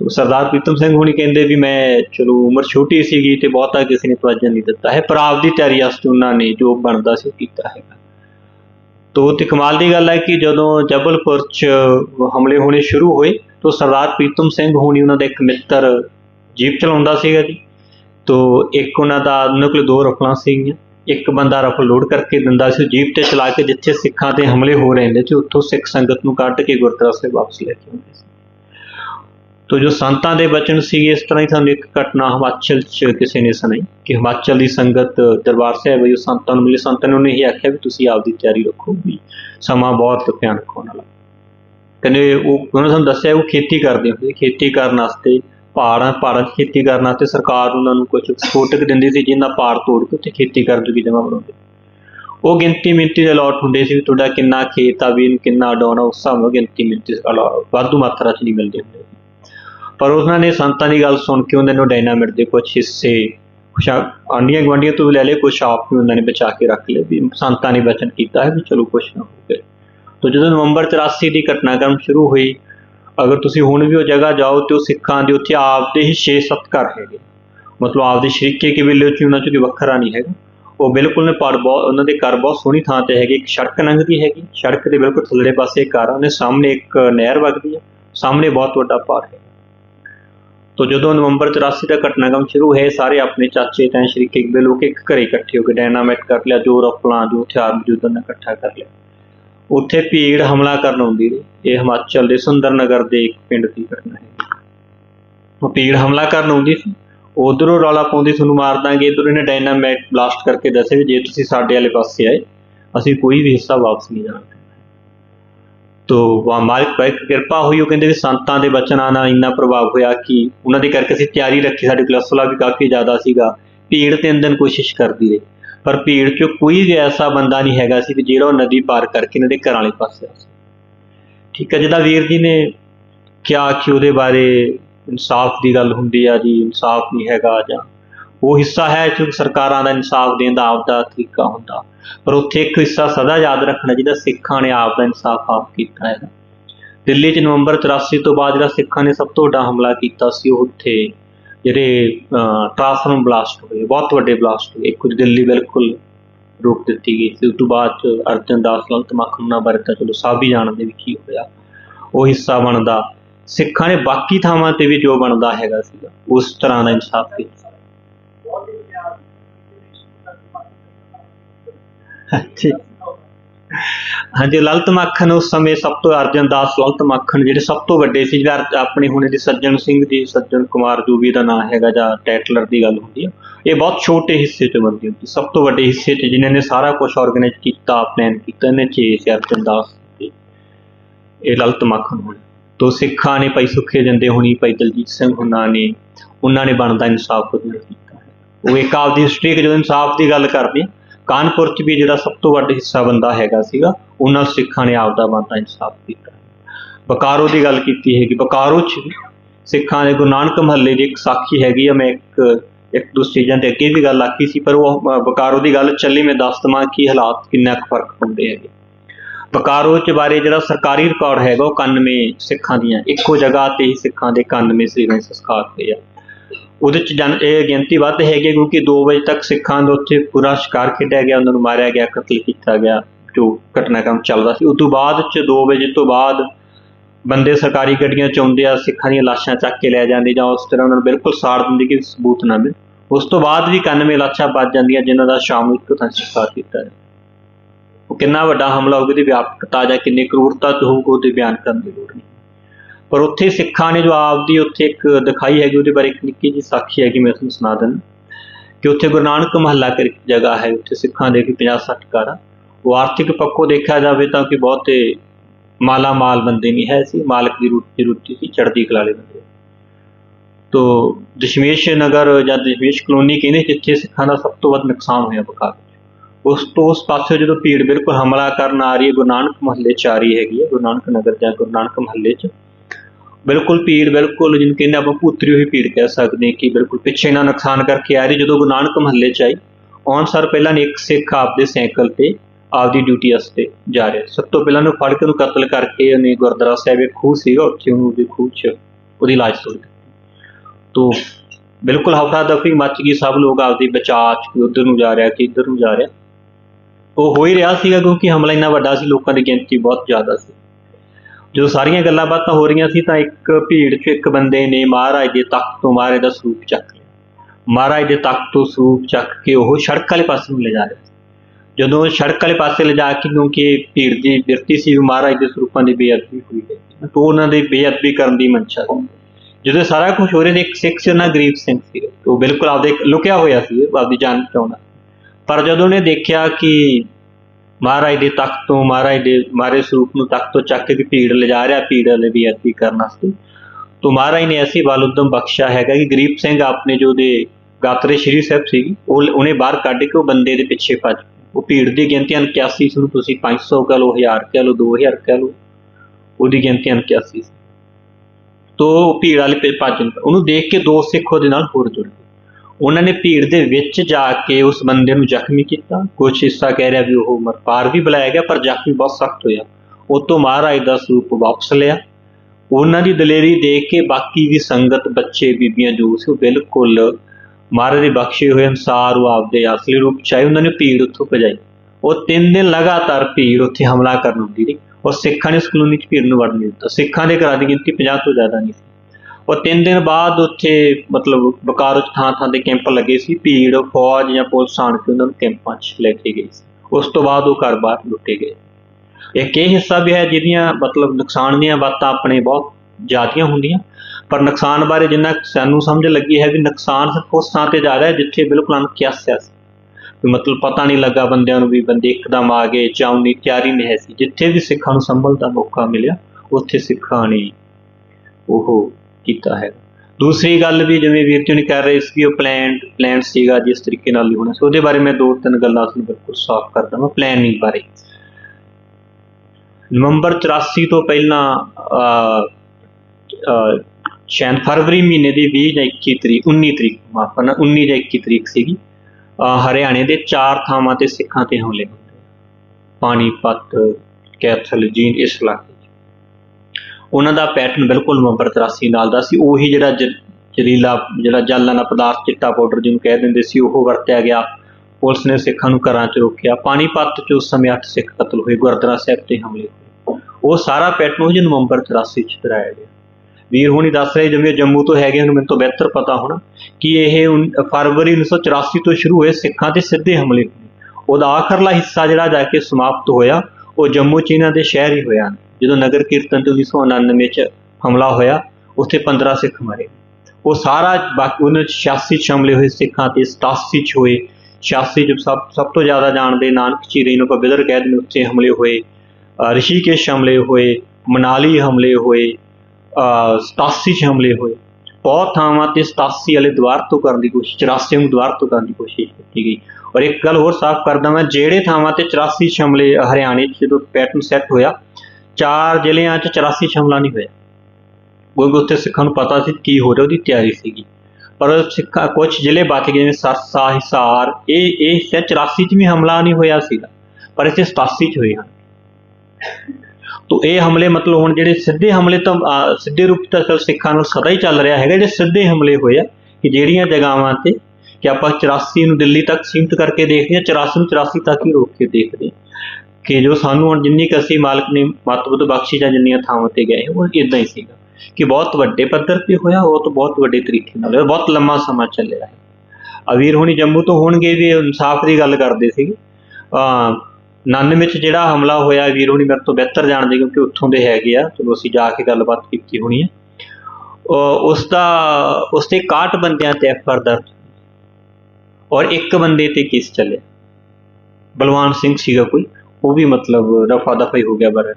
ਸੋ ਸਰਦਾਰ ਪ੍ਰੀਤਮ ਸਿੰਘ ਹੁਣੀ ਕਹਿੰਦੇ ਵੀ ਮੈਂ, ਚਲੋ ਉਮਰ ਛੋਟੀ ਸੀਗੀ ਤੇ ਬਹੁਤਾ ਕਿਸੇ ਨੇ ਤਵੱਜੋ ਨਹੀਂ ਦਿੱਤਾ ਹੈ, ਪਰ ਆਪ ਦੀ ਤਿਆਰੀ ਵਾਸਤੇ ਉਹਨਾਂ ਨੇ ਜੋ ਬਣਦਾ ਸੀ ਉਹ ਕੀਤਾ ਹੈਗਾ। ਤੋ ਤੇ ਕਮਾਲ ਦੀ ਗੱਲ ਹੈ ਕਿ ਜਦੋਂ ਜਬਲਪੁਰ 'ਚ ਹਮਲੇ ਹੋਣੇ ਸ਼ੁਰੂ ਹੋਏ, ਤੋਂ ਸਰਦਾਰ ਪ੍ਰੀਤਮ ਸਿੰਘ ਹੋਣੀ ਉਹਨਾਂ ਦਾ ਇੱਕ ਮਿੱਤਰ ਜੀਪ ਚਲਾਉਂਦਾ ਸੀਗਾ ਜੀ। ਤੋ ਇੱਕ ਉਹਨਾਂ ਦਾ ਉਹਨਾਂ ਕੋਲ ਦੋ ਰਫਲਾਂ ਸੀਗੀਆਂ, ਇੱਕ ਬੰਦਾ ਰਫਲ ਲੋਡ ਕਰਕੇ ਦਿੰਦਾ ਸੀ ਉਹ ਜੀਪ ਤੇ ਚਲਾ ਕੇ, ਜਿੱਥੇ ਸਿੱਖਾਂ ਤੇ ਹਮਲੇ ਹੋ ਰਹੇ ਨੇ ਤੇ ਉੱਥੋਂ ਸਿੱਖ ਸੰਗਤ ਨੂੰ ਕੱਢ ਕੇ ਗੁਰਦੁਆਰਾ ਸਾਹਿਬ ਵਾਪਸ ਲੈ ਕੇ ਆਉਂਦੇ ਸੀ। ਤੋ ਜੋ ਸੰਤਾਂ ਦੇ ਬਚਨ ਸੀਗੇ ਇਸ ਤਰ੍ਹਾਂ ਹੀ ਸਾਨੂੰ ਇੱਕ ਘਟਨਾ ਹਿਮਾਚਲ 'ਚ ਕਿਸੇ ਨੇ ਸੁਣਾਈ ਕਿ ਹਿਮਾਚਲ ਦੀ ਸੰਗਤ ਦਰਬਾਰ ਸਾਹਿਬ ਆਈ ਸੰਤਾਂ ਨੂੰ ਮਿਲੇ, ਸੰਤਾਂ ਨੇ ਉਹਨੇ ਇਹ ਆਖਿਆ ਵੀ ਤੁਸੀਂ ਆਪਦੀ ਤਿਆਰੀ ਰੱਖੋ ਵੀ ਸਮਾਂ ਬਹੁਤ ਭਿਆਨਕ ਹੋਣ ਵਾਲਾ। ਕਹਿੰਦੇ ਉਹ, ਉਹਨਾਂ ਨੇ ਸਾਨੂੰ ਦੱਸਿਆ ਉਹ ਖੇਤੀ ਕਰਦੇ ਹੁੰਦੇ ਖੇਤੀ ਕਰਨ ਵਾਸਤੇ ਪਹਾੜਾਂ ਪਹਾੜਾਂ 'ਚ ਖੇਤੀ ਕਰਨ ਵਾਸਤੇ ਸਰਕਾਰ ਉਹਨਾਂ ਨੂੰ ਕੁਝ ਸਪੋਰਟਕ ਦਿੰਦੀ ਸੀ, ਜਿੰਨਾ ਪਹਾੜ ਤੋੜ ਕੇ ਉੱਥੇ ਖੇਤੀ ਕਰਨ ਜੋਗੀ ਜਗ੍ਹਾ ਬਣਾਉਂਦੇ। ਉਹ ਗਿਣਤੀ ਮਿੰਤੀ ਦੇ ਅਲਾਟ ਹੁੰਦੇ ਸੀ ਵੀ ਤੁਹਾਡਾ ਕਿੰਨਾ ਖੇਤ ਆ, ਵੀ ਕਿੰਨਾ ਡਾਉਣਾ ਉਸ ਹਿਸਾਬ ਨਾਲ ਗਿਣਤੀ ਮਿੰਤੀ allot- ਵਾਧੂ ਮਾਤਰਾ 'ਚ ਨਹੀਂ ਮਿਲਦੇ ਹੁੰਦੇ। ਪਰ ਉਹਨਾਂ ਨੇ ਸੰਤਾਂ ਦੀ ਗੱਲ ਸੁਣ ਕੇ ਉਹਨਾਂ ਨੂੰ ਡਾਇਨਾਮਿਟ ਦੇ ਕੁਝ ਹਿੱਸੇ, ਕੁਛ ਆਂਡੀਆਂ ਗਵਾਂਡੀਆਂ ਤੋਂ ਵੀ ਲੈ ਲਏ, ਕੁਛ ਆਪ ਵੀ ਉਹਨਾਂ ਨੇ ਬਚਾ ਕੇ ਰੱਖ ਲਏ ਵੀ ਸੰਤਾਂ ਨੇ ਬਚਨ ਕੀਤਾ ਹੈ ਵੀ ਚਲੋ ਕੁਛ ਨਾ ਹੋਵੇ ਤੋਂ ਜਦੋਂ ਨਵੰਬਰ 84 ਦੀ ਘਟਨਾਕ੍ਰਮ ਸ਼ੁਰੂ ਹੋਈ, ਅਗਰ ਤੁਸੀਂ ਹੁਣ ਵੀ ਉਹ ਜਗ੍ਹਾ ਜਾਓ ਤੇ ਉਹ ਸਿੱਖਾਂ ਦੇ ਉੱਥੇ ਆਪਦੇ ਹੀ 6-7 ਘਰ ਹੈਗੇ। ਮਤਲਬ ਆਪਦੇ ਸ਼ਰੀਕੇ ਕਬੀਲੇ ਚ ਉਹਨਾਂ ਚੋਂ ਕੋਈ ਵੱਖਰਾ ਨਹੀਂ ਹੈਗਾ। ਉਹ ਬਿਲਕੁਲ ਨੇ ਪਰ ਬਹੁਤ ਉਹਨਾਂ ਦੇ ਘਰ ਬਹੁਤ ਸੋਹਣੀ ਥਾਂ ਤੇ ਹੈਗੇ, ਇੱਕ ਸੜਕ ਲੰਘਦੀ ਹੈਗੀ। ਸੜਕ ਦੇ ਬਿਲਕੁਲ ਥੱਲੇ ਪਾਸੇ ਘਰ ਆ ਉਹਨੇ ਸਾਹਮਣੇ ਇੱਕ ਨਹਿਰ ਵਗਦੀ ਹੈ ਸਾਹਮਣੇ ਬਹੁਤ ਵੱਡਾ ਪਹਾੜ ਹੈ। ਤੋ ਜਦੋਂ ਨਵੰਬਰ 84 ਦਾ ਘਟਨਾਕ੍ਰਮ ਸ਼ੁਰੂ ਹੋਏ ਸਾਰੇ ਆਪਣੇ ਚਾਚੇ ਤਾਏ ਸ਼ਰੀਕੇ ਕਬੀਲੇ ਲੋਕ ਇੱਕ ਘਰੇ ਇਕੱਠੇ ਹੋ ਕੇ ਡਾਇਨਾਮਾਈਟ ਕਰ ਲਿਆ, ਜੋ ਰਫਲਾਂ ਜੋ ਹਥਿਆਰ ਮੌਜੂਦ ਨੇ ਇਕੱਠਾ ਕਰ ਲਿਆ। ਉੱਥੇ ਭੀੜ, ਹਮਲਾ ਕਰਨ ਆਉਂਦੀ ਰਹੀ। ਇਹ ਹਿਮਾਚਲ ਦੇ ਸੁੰਦਰ ਨਗਰ ਦੇ ਇੱਕ ਪਿੰਡ ਦੀ ਘਟਨਾ ਹੈ। ਉਹ ਭੀੜ, ਹਮਲਾ ਕਰਨ ਆਉਂਦੀ ਸੀ। ਉਧਰੋਂ ਰੌਲਾ ਪਾਉਂਦੀ, ਤੁਹਾਨੂੰ ਮਾਰ ਦਾਂਗੇ। ਇਧਰੋਂ ਇਹਨੇ ਡਾਇਨਾਮਾਈਟ ਬਲਾਸਟ ਕਰਕੇ ਦੱਸਿਆ ਵੀ ਜੇ ਤੁਸੀਂ ਸਾਡੇ ਵਾਲੇ ਪਾਸੇ ਆਏ, ਅਸੀਂ ਕੋਈ ਵੀ ਹਿੱਸਾ ਵਾਪਸ ਨਹੀਂ ਜਾਣਾ ਤੋ ਵਾ ਮਾਲਕ ਭਾਈ, ਕਿਰਪਾ ਹੋਈ ਉਹ ਕਹਿੰਦੇ ਵੀ ਸੰਤਾਂ ਦੇ ਬਚਨਾਂ ਨਾਲ ਇੰਨਾ ਪ੍ਰਭਾਵ ਹੋਇਆ ਕਿ ਉਹਨਾਂ ਦੇ ਕਰਕੇ ਅਸੀਂ ਤਿਆਰੀ ਰੱਖੀ, ਸਾਡੇ ਕੋਲ ਵੀ ਕਾਫੀ ਜ਼ਿਆਦਾ ਸੀਗਾ। ਭੀੜ ਤਿੰਨ ਦਿਨ ਕੋਸ਼ਿਸ਼ ਕਰਦੀ ਰਹੀ, ਪਰ ਭੀੜ 'ਚੋਂ ਕੋਈ ਐਸਾ ਬੰਦਾ ਨਹੀਂ ਹੈਗਾ ਸੀ ਵੀ ਜਿਹੜਾ ਉਹ ਨਦੀ ਪਾਰ ਕਰਕੇ ਇਹਨਾਂ ਦੇ ਘਰਾਂ ਵਾਲੇ ਪਾਸੇ ਆ ਸੀ ਠੀਕ ਹੈ, ਜਿੱਦਾਂ ਵੀਰ ਜੀ ਨੇ ਕਿਹਾ ਕਿ ਉਹਦੇ ਬਾਰੇ ਇਨਸਾਫ ਦੀ ਗੱਲ ਹੁੰਦੀ ਆ ਜੀ, ਇਨਸਾਫ ਨਹੀਂ ਹੈਗਾ ਜਾਂ ਉਹ ਹਿੱਸਾ ਹੈ ਜੋ ਸਰਕਾਰਾਂ ਦਾ ਇਨਸਾਫ ਦੇਣ ਦਾ ਆਪਦਾ ਤਰੀਕਾ ਹੁੰਦਾ। ਪਰ ਉੱਥੇ ਇੱਕ ਹਿੱਸਾ ਸਦਾ ਯਾਦ ਰੱਖਣਾ ਜਿਹਦਾ ਸਿੱਖਾਂ ਨੇ ਆਪ ਦਾ ਇਨਸਾਫ ਆਪ ਕੀਤਾ ਹੈ ਦਿੱਲੀ 'ਚ ਨਵੰਬਰ 84 ਤੋਂ ਬਾਅਦ ਜਿਹੜਾ ਸਿੱਖਾਂ ਨੇ ਸਭ ਤੋਂ ਵੱਡਾ ਹਮਲਾ ਕੀਤਾ ਸੀ, ਉਹ ਉੱਥੇ ਜਿਹੜੇ ਟ੍ਰਾਂਸਫਾਰਮ ਬਲਾਸਟ ਹੋਏ, ਬਹੁਤ ਵੱਡੇ ਬਲਾਸਟ ਹੋਏ। ਕੁਝ ਦਿੱਲੀ ਬਿਲਕੁਲ ਰੋਕ ਦਿੱਤੀ ਗਈ ਸੀ। ਉਸ ਤੋਂ ਬਾਅਦ ਅਰਜਨ ਦਾਸ ਲੰਤ ਮਖਮਨਾ ਬਾਰੇ ਤਾਂ ਚਲੋ ਸਭ ਹੀ ਜਾਣਦੇ ਵੀ ਕੀ ਹੋਇਆ। ਉਹ ਹਿੱਸਾ ਬਣਦਾ। ਸਿੱਖਾਂ ਨੇ ਬਾਕੀ ਥਾਵਾਂ ਤੇ ਵੀ ਜੋ ਬਣਦਾ ਹੈਗਾ ਸੀਗਾ, ਉਸ ਤਰ੍ਹਾਂ ਦਾ ਇਨਸਾਫ ਕੀਤਾ। ਹਾਂਜੀ। ਹਾਂਜੀ, ਲਲਤ ਮੱਖਣ ਉਸ ਸਮੇਂ ਸਭ ਤੋਂ ਅਰਜਨ ਦਾਸ ਲਲਤ ਮੱਖਣ, ਜਿਹੜੇ ਸਭ ਤੋਂ ਵੱਡੇ ਸੀ, ਜਿਹੜਾ ਆਪਣੇ ਹੁਣੇ ਦੇ ਸੱਜਣ ਸਿੰਘ ਜੀ ਸੱਜਣ ਕੁਮਾਰ ਜੋ ਵੀ ਦਾ ਨਾਮ ਹੈਗਾ ਜਾਂ ਟੈਟਲਰ ਦੀ ਗੱਲ ਹੁੰਦੀ ਆ, ਇਹ ਬਹੁਤ ਛੋਟੇ ਹਿੱਸੇ ਚ ਬਣਦੀ ਹੁੰਦੀ, ਸਭ ਤੋਂ ਵੱਡੇ ਹਿੱਸੇ ਚ ਜਿਨ੍ਹਾਂ ਨੇ ਸਾਰਾ ਕੁਝ ਆਰਗੇਨਾਈਜ਼ ਕੀਤਾ ਪਲਾਨ ਕੀਤਾ, ਇਹਨੇ ਛੇ ਸੀ ਅਰਜਨ ਦਾਸ ਇਹ ਲਲਤ ਮੱਖਣ ਹੋਣੇ। ਤੋਂ ਸਿੱਖਾਂ ਨੇ ਭਾਈ ਸੁੱਖੇ ਜੰਦੇ ਹੋਣੀ, ਭਾਈ ਦਲਜੀਤ ਸਿੰਘ ਹੁਣਾਂ ਨੇ, ਉਹਨਾਂ ਨੇ ਬਣਦਾ ਇਨਸਾਫ ਉਹਦੇ ਨਾਲ ਕੀਤਾ। ਉਹ ਇੱਕ ਆਪਦੀ ਹਿਸਟਰੀ ਜਦੋਂ ਇਨਸਾਫ ਦੀ ਗੱਲ ਕਰਦੇ ਕਾਨਪੁਰ ਚ ਵੀ ਜਿਹੜਾ ਸਭ ਤੋਂ ਵੱਡਾ ਹਿੱਸਾ ਬੰਦਾ ਹੈਗਾ ਸੀਗਾ, ਉਹਨਾਂ ਸਿੱਖਾਂ ਨੇ ਆਪਦਾ ਬਣਦਾ ਇਨਸਾਫ ਕੀਤਾ। ਬਕਾਰੋ ਦੀ ਗੱਲ ਕੀਤੀ ਹੈਗੀ, ਬਕਾਰੋ ਚ ਸਿੱਖਾਂ ਦੇ ਗੁਰੂ ਨਾਨਕ ਮਹੱਲੇ ਦੀ ਇੱਕ ਸਾਖੀ ਹੈਗੀ ਆ, ਮੈਂ ਇੱਕ ਇੱਕ ਦੋ ਚੀਜ਼ਾਂ ਤੇ ਅੱਗੇ ਵੀ ਗੱਲ ਆਖੀ ਸੀ, ਪਰ ਉਹ ਬਕਾਰੋ ਦੀ ਗੱਲ ਚੱਲੀ, ਮੈਂ ਦੱਸ ਦਵਾਂ ਕਿ ਹਾਲਾਤ ਕਿੰਨਾ ਕੁ ਫ਼ਰਕ ਹੁੰਦੇ ਹੈਗੇ। ਬਕਾਰੋ ਚ ਬਾਰੇ ਜਿਹੜਾ ਸਰਕਾਰੀ ਰਿਕਾਰਡ ਹੈਗਾ, ਉਹ 91 ਸਿੱਖਾਂ ਦੀਆਂ, ਇੱਕੋ ਜਗ੍ਹਾ ਤੇ ਹੀ ਸਿੱਖਾਂ ਦੇ 91 ਸ੍ਰੀ ਸੰਸਕਾਰ ਹੋਏ ਆ। ਉਹਦੇ ਚ ਜਨ, ਇਹ ਗਿਣਤੀ ਵੱਧ ਹੈਗੀ ਕਿਉਂਕਿ 2 ਵਜੇ ਤੱਕ ਸਿੱਖਾਂ ਦਾ ਉੱਥੇ ਪੂਰਾ ਸ਼ਿਕਾਰ ਖੇਡਿਆ ਗਿਆ, ਉਹਨਾਂ ਨੂੰ ਮਾਰਿਆ ਗਿਆ, ਕਤਲ ਕੀਤਾ ਗਿਆ, ਜੋ ਘਟਨਾਕ੍ਰਮ ਚੱਲਦਾ ਸੀ। ਉਸ ਤੋਂ ਬਾਅਦ ਚ 2 ਵਜੇ ਤੋਂ ਬਾਅਦ ਬੰਦੇ ਸਰਕਾਰੀ ਗੱਡੀਆਂ ਚ ਆਉਂਦੇ ਆ, ਸਿੱਖਾਂ ਦੀਆਂ ਲਾਸ਼ਾਂ ਚੱਕ ਕੇ ਲੈ ਜਾਂਦੇ ਜਾਂ ਉਸ ਤਰ੍ਹਾਂ ਉਹਨਾਂ ਨੂੰ ਬਿਲਕੁਲ ਸਾੜ ਦਿੰਦੇ ਕਿ ਸਬੂਤ ਨਾ ਮਿਲੇ। ਉਸ ਤੋਂ ਬਾਅਦ ਵੀ 91 ਲਾਸ਼ਾਂ ਬਚ ਜਾਂਦੀਆਂ ਜਿਨ੍ਹਾਂ ਦਾ ਸ਼ਾਮ ਨੂੰ ਇੱਕੋ ਥਾਂ ਸ਼ਿਕਾਰ ਕੀਤਾ ਹੈ ਉਹ ਕਿੰਨਾ ਵੱਡਾ ਹਮਲਾ ਹੋਊਗਾ ਦੀ ਵਿਆਪਕਤਾ ਜਾਂ ਕਿੰਨੀ ਕਰੂਰਤਾ ਚ ਹੋਊਗਾ ਉਹਦੇ ਬਿਆਨ ਕਰਨ ਦੀ ਲੋੜ ਨਹੀਂ। ਪਰ ਉੱਥੇ ਸਿੱਖਾਂ ਨੇ ਜੋ ਆਪਦੀ ਉੱਥੇ ਇੱਕ ਦਿਖਾਈ ਹੈਗੀ ਉਹਦੇ ਬਾਰੇ ਇੱਕ ਨਿੱਕੀ ਜਿਹੀ ਸਾਖੀ ਹੈਗੀ ਮੈਂ ਤੁਹਾਨੂੰ ਸੁਣਾ ਦਿੰਦਾ ਕਿ ਉੱਥੇ ਗੁਰੂ ਨਾਨਕ ਮਹੱਲਾ ਕਰਕੇ ਇੱਕ ਜਗ੍ਹਾ ਹੈ ਉੱਥੇ ਸਿੱਖਾਂ ਦੇ ਕਿ 50 60 ਘਰ ਆ ਉਹ ਆਰਥਿਕ ਪੱਖੋਂ ਦੇਖਿਆ ਜਾਵੇ ਤਾਂ ਕਿ ਬਹੁਤੇ ਮਾਲਾ ਮਾਲ ਬੰਦੇ ਨਹੀਂ ਹੈ ਸੀ ਮਾਲਕ ਦੀ ਰੋਟੀ ਰੋਟੀ ਸੀ ਚੜ੍ਹਦੀ ਕਲਾ ਵਾਲੇ ਬੰਦੇ ਤੋ ਦਸ਼ਮੇਸ਼ ਨਗਰ ਜਾਂ ਦਸ਼ਮੇਸ਼ ਕਲੋਨੀ ਕਹਿੰਦੇ ਜਿੱਥੇ ਸਿੱਖਾਂ ਦਾ ਸਭ ਤੋਂ ਵੱਧ ਨੁਕਸਾਨ ਹੋਇਆ ਬਕਾਰ ਉਸ ਤੋਂ ਉਸ ਪਾਸੇ ਜਦੋਂ ਭੀੜ ਬਿਲਕੁਲ ਹਮਲਾ ਕਰਨ ਆ ਰਹੀ ਹੈ ਗੁਰੂ ਨਾਨਕ ਮਹੱਲੇ ਚ ਆ ਰਹੀ ਹੈਗੀ ਹੈ ਗੁਰੂ ਨਾਨਕ ਨਗਰ ਜਾਂ ਗੁਰੂ ਨਾਨਕ ਮਹੱਲੇ ਚ ਬਿਲਕੁਲ ਭੀੜ ਬਿਲਕੁਲ ਜਿਹਨੂੰ ਕਹਿੰਦੇ ਆਪਾਂ ਭੂਤਰੀ ਹੋਈ ਭੀੜ ਕਹਿ ਸਕਦੇ ਹਾਂ ਕਿ ਬਿਲਕੁਲ ਪਿੱਛੇ ਨਾ ਨੁਕਸਾਨ ਕਰਕੇ ਆ ਰਹੀ ਜਦੋਂ ਗੁਰੂ ਨਾਨਕ ਮਹੱਲੇ ਚ ਆਈ ਆਉਣ ਸਾਰ ਪਹਿਲਾਂ ਨੇ ਇੱਕ ਸਿੱਖ ਆਪਦੇ ਸਾਈਕਲ ਤੇ ਆਪਦੀ ਡਿਊਟੀ ਵਾਸਤੇ ਜਾ ਰਿਹਾ। ਸਭ ਤੋਂ ਪਹਿਲਾਂ ਉਹਨੂੰ ਫੜ ਕੇ ਉਹਨੂੰ ਕਤਲ ਕਰਕੇ ਉਹਨੇ ਗੁਰਦੁਆਰਾ ਸਾਹਿਬ ਇੱਕ ਖੂਹ ਸੀਗਾ, ਉੱਥੇ ਉਹਨੂੰ ਉਹਦੇ ਖੂਹ 'ਚ ਉਹਦੀ ਲਾਸ਼ ਤੋੜ ਦਿੱਤੀ। ਤੋ ਬਿਲਕੁਲ ਹਫੜਾ ਦਫੀ ਮੱਚ ਗਈ, ਸਭ ਲੋਕ ਆਪਦੇ ਬਚਾਅ 'ਚ ਕਿ ਉਧਰ ਨੂੰ ਜਾ ਰਿਹਾ ਕਿ ਇੱਧਰ ਨੂੰ ਜਾ ਰਿਹਾ। ਉਹ ਹੋ ਹੀ ਰਿਹਾ ਸੀਗਾ ਕਿਉਂਕਿ ਹਮਲਾ ਇੰਨਾ ਵੱਡਾ ਸੀ, ਲੋਕਾਂ ਦੀ ਗਿਣਤੀ ਬਹੁਤ ਜ਼ਿਆਦਾ ਸੀ। ਜਦੋਂ ਸਾਰੀਆਂ ਗੱਲਾਂ ਬਾਤਾਂ ਹੋ ਰਹੀਆਂ ਸੀ ਤਾਂ ਇੱਕ ਭੀੜ 'ਚ ਇੱਕ ਬੰਦੇ ਨੇ ਮਹਾਰਾਜ ਦੇ ਤਖਤ ਤੋਂ ਮਹਾਰਾਜ ਦਾ ਸਰੂਪ ਚੱਕ ਲਿਆ। ਮਹਾਰਾਜ ਦੇ ਤਖਤ ਤੋਂ ਸਰੂਪ ਚੱਕ ਕੇ ਉਹ ਸੜਕ ਵਾਲੇ ਪਾਸੇ ਨੂੰ ਲੈ ਜਾ ਰਿਹਾ ਸੀ। ਜਦੋਂ ਸੜਕ ਵਾਲੇ ਪਾਸੇ ਲਿਜਾ ਕੇ ਕਿਉਂਕਿ ਭੀੜ ਦੀ ਬਿਰਤੀ ਸੀ ਵੀ ਮਹਾਰਾਜ ਦੇ ਸਰੂਪਾਂ ਦੀ ਬੇਅਦਬੀ ਹੋਈ ਹੈ ਤਾਂ ਉਹਨਾਂ ਦੀ ਬੇਅਦਬੀ ਕਰਨ ਦੀ ਮਨਸ਼ਾ ਸੀ। ਜਦੋਂ ਸਾਰਾ ਕੁਝ ਹੋ ਰਿਹਾ ਸੀ, ਇੱਕ ਸਿੱਖ ਸੀ, ਉਹਨਾਂ ਗਰੀਬ ਸਿੰਘ ਸੀ। ਉਹ ਬਿਲਕੁਲ ਆਪਦੇ ਲੁਕਿਆ ਹੋਇਆ ਸੀ ਉਹ ਆਪਦੀ ਜਾਨ ਬਚਾਉਣਾ ਪਰ ਜਦੋਂ ਉਹਨੇ ਦੇਖਿਆ ਕਿ ਮਹਾਰਾਜ ਦੇ ਤਖਤ ਤੋਂ, ਮਹਾਰਾਜ ਦੇ ਮਾਰੇ ਸਰੂਪ ਨੂੰ ਤਖਤ ਤੋਂ ਚੱਕ ਕੇ ਭੀੜ ਲਿਜਾ ਰਿਹਾ, ਭੀੜ ਵਾਲੇ ਵੀ ਬੇਅਦਬੀ ਕਰਨ ਵਾਸਤੇ। ਤੋਂ ਮਹਾਰਾਜ ਨੇ ਐਸੀ ਬਲ ਉਦਮ ਬਖਸ਼ਿਆ ਹੈਗਾ ਕਿ ਗਰੀਬ ਸਿੰਘ ਆਪਣੇ ਜੋ ਦੇ ਗਾਤਰੇ ਸ਼੍ਰੀ ਸਾਹਿਬ ਸੀ, ਉਹ ਉਹਨੇ ਬਾਹਰ ਕੱਢ ਕੇ ਉਹ ਬੰਦੇ ਦੇ ਪਿੱਛੇ ਭੱਜ ਗਿਆ। ਉਹ ਭੀੜ ਦੀ ਗਿਣਤੀ 81 ਸੀ ਨੂੰ ਤੁਸੀਂ 500 ਕਹ ਲਓ 1000 ਕਹ ਲਓ 2000 ਕਹ ਲਓ, ਉਹਦੀ ਗਿਣਤੀ 81 ਸੀ। ਤੋ ਭੀੜ ਵਾਲੇ ਪੇ, ਭੱਜ ਉਹਨੂੰ ਦੇਖ ਕੇ ਦੋ ਸਿੱਖੋ ਦੇ ਨਾਲ ਹੋਰ ਜੁੜ ਗਏ। ਉਹਨਾਂ ਨੇ ਭੀੜ ਦੇ ਵਿੱਚ ਜਾ ਕੇ ਉਸ ਬੰਦੇ ਨੂੰ ਜ਼ਖਮੀ ਕੀਤਾ। ਕੁਝ ਹਿੱਸਾ ਕਹਿ ਰਿਹਾ ਵੀ ਉਹ ਮਰ ਪਾਰ ਵੀ ਬੁਲਾਇਆ ਗਿਆ, ਪਰ ਜ਼ਖਮੀ ਬਹੁਤ ਸਖਤ ਹੋਇਆ। ਉਹ ਤੋਂ ਮਹਾਰਾਜ ਦਾ ਸਰੂਪ ਵਾਪਸ ਲਿਆ। ਉਹਨਾਂ ਦੀ ਦਲੇਰੀ ਦੇਖ ਕੇ ਬਾਕੀ ਵੀ ਸੰਗਤ, ਬੱਚੇ, ਬੀਬੀਆਂ, ਜੋ ਸੀ ਉਹ ਬਿਲਕੁਲ ਮਹਾਰਾਜ ਦੇ ਬਖਸ਼ੇ ਹੋਏ ਅਨਸਾਰ, ਉਹ ਆਪਦੇ ਅਸਲੀ ਰੂਪ ਚਾਹੇ ਉਹਨਾਂ ਨੇ ਭੀੜ ਉੱਥੋਂ ਭਜਾਈ। ਉਹ ਤਿੰਨ ਦਿਨ ਲਗਾਤਾਰ ਭੀੜ ਉੱਥੇ ਹਮਲਾ ਕਰਨ ਹੁੰਦੀ ਰਹੀ। ਔਰ ਸਿੱਖਾਂ ਨੇ ਉਸ ਕਲੋਨੀ 'ਚ ਭੀੜ ਨੂੰ ਵੜਨ ਨਹੀਂ ਦਿੱਤਾ। ਸਿੱਖਾਂ ਦੇ ਘਰਾਂ ਦੀ ਗਿਣਤੀ 50 ਤੋਂ ਜ਼ਿਆਦਾ ਨਹੀਂ ਸੀ। ਔਰ ਤਿੰਨ ਦਿਨ ਬਾਅਦ ਉੱਥੇ ਮਤਲਬ ਬਕਾਰੋ 'ਚ ਥਾਂ ਥਾਂ 'ਤੇ ਕੈਂਪ ਲੱਗੇ ਸੀ, ਭੀੜ, ਫੌਜ ਜਾਂ ਪੁਲਿਸ ਆਣ ਕੇ ਉਹਨਾਂ ਨੂੰ ਕੈਂਪਾਂ 'ਚ ਲੈ ਕੇ ਗਈ ਸੀ। ਉਸ ਤੋਂ ਬਾਅਦ ਉਹ ਘਰ ਬਾਹਰ ਲੁੱਟੇ ਗਏ। ਇੱਕ ਇਹ ਹਿੱਸਾ ਵੀ ਹੈ ਜਿਹਦੀਆਂ ਮਤਲਬ ਨੁਕਸਾਨ ਦੀਆਂ ਬਾਤਾਂ ਆਪਣੇ ਬਹੁਤ ਜ਼ਿਆਦੀਆਂ ਹੁੰਦੀਆਂ, ਪਰ ਨੁਕਸਾਨ ਬਾਰੇ ਜਿੰਨਾ ਸਾਨੂੰ ਸਮਝ ਲੱਗੀ ਹੈ ਵੀ ਨੁਕਸਾਨ ਸਿਰਫ ਉਸ ਥਾਂ ਤੇ ਜ਼ਿਆਦਾ ਹੈ ਜਿੱਥੇ ਬਿਲਕੁਲ ਅਣਕਿਆਸਿਆ ਸੀ। ਵੀ ਮਤਲਬ ਪਤਾ ਨਹੀਂ ਲੱਗਾ ਬੰਦਿਆਂ ਨੂੰ ਵੀ ਬੰਦੇ ਇੱਕਦਮ ਆ ਗਏ ਜਾਂ ਉਨੀ ਤਿਆਰੀ ਨਹੀਂ ਹੈ ਸੀ। ਜਿੱਥੇ ਵੀ ਸਿੱਖਾਂ ਨੂੰ ਸੰਭਲ ਦਾ ਮੌਕਾ ਮਿਲਿਆ, ਉੱਥੇ ਸਿੱਖਾਂ ਨੇ ਉਹ ਕੀਤਾ ਹੈ। ਦੂਸਰੀ ਗੱਲ ਵੀ ਜਿਵੇਂ ਵੀਰ ਜੀ ਨੇ ਕਹਿ ਰਹੇ ਸੀ ਕਿ ਉਹ ਪਲਾਨ ਪਲਾਨ ਸੀਗਾ ਜਿਸ ਤਰੀਕੇ ਨਾਲ ਹੋਣਾ ਸੀ। ਉਹਦੇ ਬਾਰੇ ਮੈਂ ਦੋ ਤਿੰਨ ਗੱਲਾਂ ਤੁਹਾਨੂੰ ਬਿਲਕੁਲ ਸਾਫ਼ ਕਰ ਦਵਾਂ ਪਲੈਨਿੰਗ ਬਾਰੇ। ਨਵੰਬਰ 84 ਤੋਂ ਪਹਿਲਾਂ ਸ਼ਾਇਦ ਫਰਵਰੀ ਮਹੀਨੇ ਦੀ 20 ਜਾਂ 21 ਤਰੀਕ 19 ਤਰੀਕ, ਮਾਫ ਕਰਨਾ 19 ਜਾਂ 21 ਤਰੀਕ ਸੀਗੀ। ਹਰਿਆਣੇ ਦੇ ਚਾਰ ਥਾਵਾਂ ਤੇ ਸਿੱਖਾਂ ਤੇ ਹਮਲੇ। ਹੁੰਦੇ ਪਾਣੀਪਤ, ਕੈਥਲ ਜੀਨ ਇਸ ਇਲਾਕੇ ਉਹਨਾਂ ਦਾ ਪੈਟਰਨ ਬਿਲਕੁਲ ਨਵੰਬਰ 83 ਨਾਲ ਦਾ ਸੀ। ਉਹੀ ਜਿਹੜਾ ਜ- ਜ਼ਹਿਰੀਲਾ, ਜਿਹੜਾ ਜਾਲਣਾ ਪਦਾਰਥ, ਚਿੱਟਾ ਪਾਊਡਰ ਜਿਹਨੂੰ ਕਹਿ ਦਿੰਦੇ ਸੀ, ਉਹ ਵਰਤਿਆ ਗਿਆ। ਪੁਲਿਸ ਨੇ ਸਿੱਖਾਂ ਨੂੰ ਘਰਾਂ 'ਚ ਰੋਕਿਆ। ਪਾਣੀਪਤ 'ਚ ਉਸ ਸਮੇਂ 8 ਸਿੱਖ ਕਤਲ ਹੋਏ, ਗੁਰਦੁਆਰਾ ਸਾਹਿਬ ਤੇ ਹਮਲੇ ਹੋਏ। ਉਹ ਸਾਰਾ ਪੈਟਰਨ ਉਹ ਜੀ ਨਵੰਬਰ 84 'ਚ ਦਰਾਇਆ ਗਿਆ। ਵੀਰ ਹੁਣੀ ਦੱਸ ਰਹੇ, ਜਿਵੇਂ ਜੰਮੂ ਤੋਂ ਹੈਗੇ ਹੁਣ ਮੈਨੂੰ ਤੋਂ ਬਿਹਤਰ ਪਤਾ ਹੋਣਾ ਕਿ ਇਹ ਉਨ- ਫਰਵਰੀ 1984 ਤੋਂ ਸ਼ੁਰੂ ਹੋਏ ਸਿੱਖਾਂ ਤੇ ਸਿੱਧੇ ਹਮਲੇ ਹੋਏ। ਉਹਦਾ ਆਖਰਲਾ ਹਿੱਸਾ ਜਿਹੜਾ ਜਾ ਕੇ ਸਮਾਪਤ ਹੋਇਆ, ਉਹ ਜੰਮੂ ਚ ਇਹਨਾਂ ਦੇ ਸ਼ਹਿਰ ਹੀ ਹੋਇਆ। ਜਦੋਂ ਨਗਰ ਕੀਰਤਨ ਤੇ 1999 ਚ ਹਮਲਾ ਹੋਇਆ ਉੱਥੇ 15 ਸਿੱਖ ਮਰੇ। ਉਹ ਸਾਰਾ ਬਾਕੀ ਉਹਨਾਂ 'ਚ 86 ਚ ਹਮਲੇ ਹੋਏ ਸਿੱਖਾਂ ਤੇ 87 ਚ ਹੋਏ। 86 ਚ ਸਭ ਸਭ ਤੋਂ ਜ਼ਿਆਦਾ ਜਾਣਦੇ ਨਾਨਕ ਚੀਰੇ ਨੂੰ ਆਪਾਂ ਕੈਦ ਕਹਿ ਦਿੰਦੇ ਹਮਲੇ ਹੋਏ। ਰਿਸ਼ੀਕੇਸ਼ ਹਮਲੇ ਹੋਏ ਮਨਾਲੀ ਹਮਲੇ ਹੋਏ ਅ, 87 ਚ ਹਮਲੇ ਹੋਏ। ਬਹੁਤ ਥਾਵਾਂ ਤੇ 87 ਵਾਲੇ ਦੁਆਰ ਤੋਂ ਕਰਨ ਦੀ ਕੋਸ਼ਿਸ਼ 84 ਨੂੰ ਦੁਆਰ ਤੋਂ ਕਰਨ ਦੀ ਕੋਸ਼ਿਸ਼ ਕੀਤੀ ਗਈ। ਔਰ ਇੱਕ ਗੱਲ ਹੋਰ ਸਾਫ਼ ਕਰਦਾ ਮੈਂ ਜਿਹੜੇ ਥਾਵਾਂ ਤੇ 84 ਚ ਹਮਲੇ ਹਰਿਆਣੇ 'ਚ ਜਦੋਂ ਪੈਟਰਨ ਸੈੱਟ ਹੋਇਆ ਚਾਰ ਜ਼ਿਲ੍ਹਿਆਂ 'ਚ 84 ਚ ਹਮਲਾ ਨਹੀਂ ਹੋਇਆ। ਕਿਉਂਕਿ ਉੱਥੇ ਸਿੱਖਾਂ ਨੂੰ ਪਤਾ ਸੀ ਕੀ ਹੋ ਰਿਹਾ, ਉਹਦੀ ਤਿਆਰੀ ਸੀਗੀ। ਪਰ ਸਿੱਖਾਂ ਕੁਝ ਜ਼ਿਲ੍ਹੇ ਬਚ ਗਏ ਜਿਵੇਂ ਸਰਸਾ ਹਿਸਾਰ, ਇਹ ਇਹ ਸ਼ਾਇਦ 84 ਚ ਵੀ ਹਮਲਾ ਨਹੀਂ ਹੋਇਆ ਸੀਗਾ, ਪਰ ਇੱਥੇ 87 ਚ ਹੋਏ ਹਨ। ਤੋ ਇਹ ਹਮਲੇ ਮਤਲਬ ਹੁਣ ਜਿਹੜੇ ਸਿੱਧੇ ਹਮਲੇ ਤਾਂ ਸਿੱਧੇ ਰੂਪ ਤਾਂ ਚਲ ਸਿੱਖਾਂ ਨਾਲ ਸਦਾ ਹੀ ਚੱਲ ਰਿਹਾ ਹੈਗਾ, ਜਿਹੜੇ ਸਿੱਧੇ ਹਮਲੇ ਹੋਏ ਆ, ਕਿ ਜਿਹੜੀਆਂ ਜਗ੍ਹਾਵਾਂ ਤੇ ਕਿ ਆਪਾਂ 84 ਨੂੰ ਦਿੱਲੀ ਤੱਕ ਸੀਮਿਤ ਕਰਕੇ ਦੇਖਦੇ ਹਾਂ 84 ਨੂੰ 84 ਤੱਕ ਹੀ ਰੋਕ ਕੇ ਦੇਖਦੇ ਹਾਂ। ਕਿ ਜੋ ਸਾਨੂੰ ਹੁਣ ਜਿੰਨੀ ਕੁ ਅਸੀਂ ਮਾਲਕ ਨੇ ਮਤਬਦ ਬਖਸ਼ੀ ਜਾਂ ਜਿੰਨੀਆਂ ਥਾਵਾਂ ਤੇ ਗਏ ਉਹ ਇਦਾਂ ਹੀ ਸੀਗਾ ਕਿ ਬਹੁਤ ਵੱਡੇ ਪੱਧਰ ਤੇ ਹੋਇਆ ਉਹ ਤਾਂ ਬਹੁਤ ਵੱਡੇ ਤਰੀਕੇ ਨਾਲ ਹੋਇਆ ਬਹੁਤ ਲੰਮਾ ਸਮਾਂ ਚੱਲਿਆ ਹੈ। ਅਵੀਰ ਹੁਣੀ ਜੰਮੂ ਤੋਂ ਹੋਣਗੇ ਵੀ ਇਨਸਾਫ ਦੀ ਗੱਲ ਕਰਦੇ ਸੀਗੇ। ਅ 99 ਵਿੱਚ ਜਿਹੜਾ ਹਮਲਾ ਹੋਇਆ ਵੀਰ ਹੁਣੀ ਮੇਰੇ ਤੋਂ ਬਿਹਤਰ ਜਾਣਦੇ ਕਿਉਂਕਿ ਉੱਥੋਂ ਦੇ ਹੈਗੇ ਆ ਚਲੋ ਅਸੀਂ ਜਾ ਕੇ ਗੱਲਬਾਤ ਕੀਤੀ ਹੋਣੀ ਹੈ ਅ, ਉਸ ਦਾ ਉਸ ਤੇ 61 ਬੰਦਿਆਂ ਤੇ ਐਫਆਰ ਦਰਜ ਔਰ ਇੱਕ ਬੰਦੇ ਤੇ ਕੇਸ ਚੱਲਿਆ। ਬਲਵਾਨ ਸਿੰਘ ਸੀਗਾ ਕੋਈ। ਉਹ ਵੀ ਮਤਲਬ ਰਫਾ ਦਫਾਈ ਹੋ ਗਿਆ ਬਰ